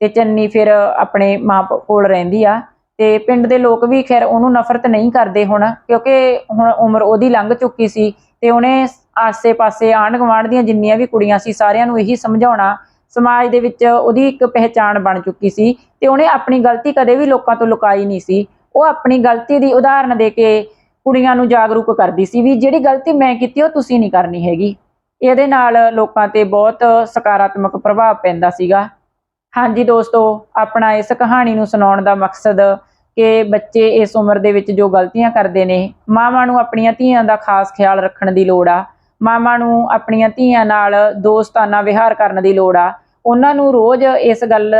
ਤੇ ਚੰਨੀ ਫਿਰ ਆਪਣੇ ਮਾਂ ਪ- ਕੋਲ ਰਹਿੰਦੀ ਆ ਤੇ ਪਿੰਡ ਦੇ ਲੋਕ ਵੀ ਖੈਰ ਉਹਨੂੰ ਨਫ਼ਰਤ ਨਹੀਂ ਕਰਦੇ ਹੁਣ, ਕਿਉਂਕਿ ਹੁਣ ਉਮਰ ਉਹਦੀ ਲੰਘ ਚੁੱਕੀ ਸੀ। ਤੇ ਉਹਨੇ ਆਸੇ-ਪਾਸੇ ਆਂਢ ਗੁਆਂਢ ਦੀਆਂ ਜਿੰਨੀਆਂ ਵੀ ਕੁੜੀਆਂ ਸੀ, ਸਾਰਿਆਂ ਨੂੰ ਇਹੀ ਸਮਝਾਉਣਾ, ਸਮਾਜ ਦੇ ਵਿੱਚ ਉਹਦੀ ਇੱਕ ਪਹਿਚਾਣ ਬਣ ਚੁੱਕੀ ਸੀ ਤੇ ਉਹਨੇ ਆਪਣੀ ਗਲਤੀ ਕਦੇ ਵੀ ਲੋਕਾਂ ਤੋਂ ਲੁਕਾਈ ਨਹੀਂ ਸੀ। ਉਹ ਆਪਣੀ ਗਲਤੀ ਦੀ ਉਦਾਹਰਨ ਦੇ ਕੇ ਕੁੜੀਆਂ ਨੂੰ ਜਾਗਰੂਕ ਕਰਦੀ ਸੀ ਵੀ ਜਿਹੜੀ ਗਲਤੀ ਮੈਂ ਕੀਤੀ, ਉਹ ਤੁਸੀਂ ਨਹੀਂ ਕਰਨੀ ਹੈਗੀ। ਇਹਦੇ ਨਾਲ ਲੋਕਾਂ ਤੇ ਬਹੁਤ ਸਕਾਰਾਤਮਕ ਪ੍ਰਭਾਵ ਪੈਂਦਾ ਸੀਗਾ। ਹਾਂਜੀ ਦੋਸਤੋ, ਆਪਣਾ ਇਸ ਕਹਾਣੀ ਨੂੰ ਸੁਣਾਉਣ ਦਾ ਮਕਸਦ ਕਿ ਬੱਚੇ ਇਸ ਉਮਰ ਦੇ ਵਿੱਚ ਜੋ ਗਲਤੀਆਂ ਕਰਦੇ ਨੇ, ਮਾਵਾਂ ਨੂੰ ਆਪਣੀਆਂ ਧੀਆਂ ਦਾ ਖਾਸ ਖਿਆਲ ਰੱਖਣ ਦੀ ਲੋੜ ਆ। ਮਾਵਾਂ ਨੂੰ ਆਪਣੀਆਂ ਧੀਆਂ ਨਾਲ ਦੋਸਤਾਨਾ ਵਿਹਾਰ ਕਰਨ ਦੀ ਲੋੜ ਆ। ਉਹਨਾਂ ਨੂੰ ਰੋਜ਼ ਇਸ ਗੱਲ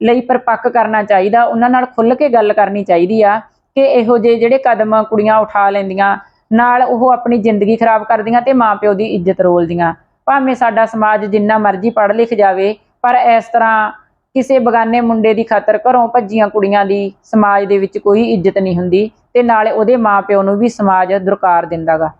ਲਈ ਪਰਪੱਕ ਕਰਨਾ ਚਾਹੀਦਾ, ਉਹਨਾਂ ਨਾਲ ਖੁੱਲ੍ਹ ਕੇ ਗੱਲ ਕਰਨੀ ਚਾਹੀਦੀ ਆ ਕਿ ਇਹੋ ਜਿਹੇ ਜਿਹੜੇ ਕਦਮ ਕੁੜੀਆਂ ਉਠਾ ਲੈਂਦੀਆਂ, ਨਾਲ ਉਹ ਆਪਣੀ ਜ਼ਿੰਦਗੀ ਖਰਾਬ ਕਰਦੀਆਂ ਤੇ ਮਾਪਿਓ ਦੀ ਇੱਜ਼ਤ ਰੋਲਦੀਆਂ। ਭਾਵੇਂ ਸਾਡਾ ਸਮਾਜ ਜਿੰਨਾ ਮਰਜ਼ੀ ਪੜ੍ਹ ਲਿਖ ਜਾਵੇ, ਪਰ ਇਸ ਤਰ੍ਹਾਂ ਕਿਸੇ ਬਗਾਨੇ ਮੁੰਡੇ ਦੀ ਖਾਤਰ ਘਰੋਂ ਭੱਜੀਆਂ ਕੁੜੀਆਂ ਦੀ ਸਮਾਜ ਦੇ ਵਿੱਚ ਕੋਈ ਇੱਜ਼ਤ ਨਹੀਂ ਹੁੰਦੀ ਤੇ ਨਾਲੇ ਉਹਦੇ ਮਾਪਿਓ ਨੂੰ ਵੀ ਸਮਾਜ ਦੁਰਕਾਰ ਦਿੰਦਾਗਾ।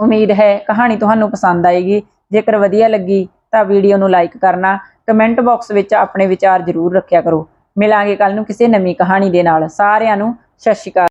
ਉਮੀਦ ਹੈ ਕਹਾਣੀ ਤੁਹਾਨੂੰ ਪਸੰਦ ਆਏਗੀ। ਜੇਕਰ ਵਧੀਆ ਲੱਗੀ ਤਾਂ ਵੀਡੀਓ ਨੂੰ ਲਾਈਕ ਕਰਨਾ, ਕਮੈਂਟ ਬਾਕਸ ਵਿੱਚ ਆਪਣੇ ਵਿਚਾਰ ਜ਼ਰੂਰ ਰੱਖਿਆ ਕਰੋ। ਮਿਲਾਂਗੇ ਕੱਲ ਨੂੰ ਕਿਸੇ ਨਵੀਂ ਕਹਾਣੀ ਦੇ ਨਾਲ। ਸਾਰਿਆਂ ਨੂੰ ਸਤਿ ਸ਼੍ਰੀ ਅਕਾਲ।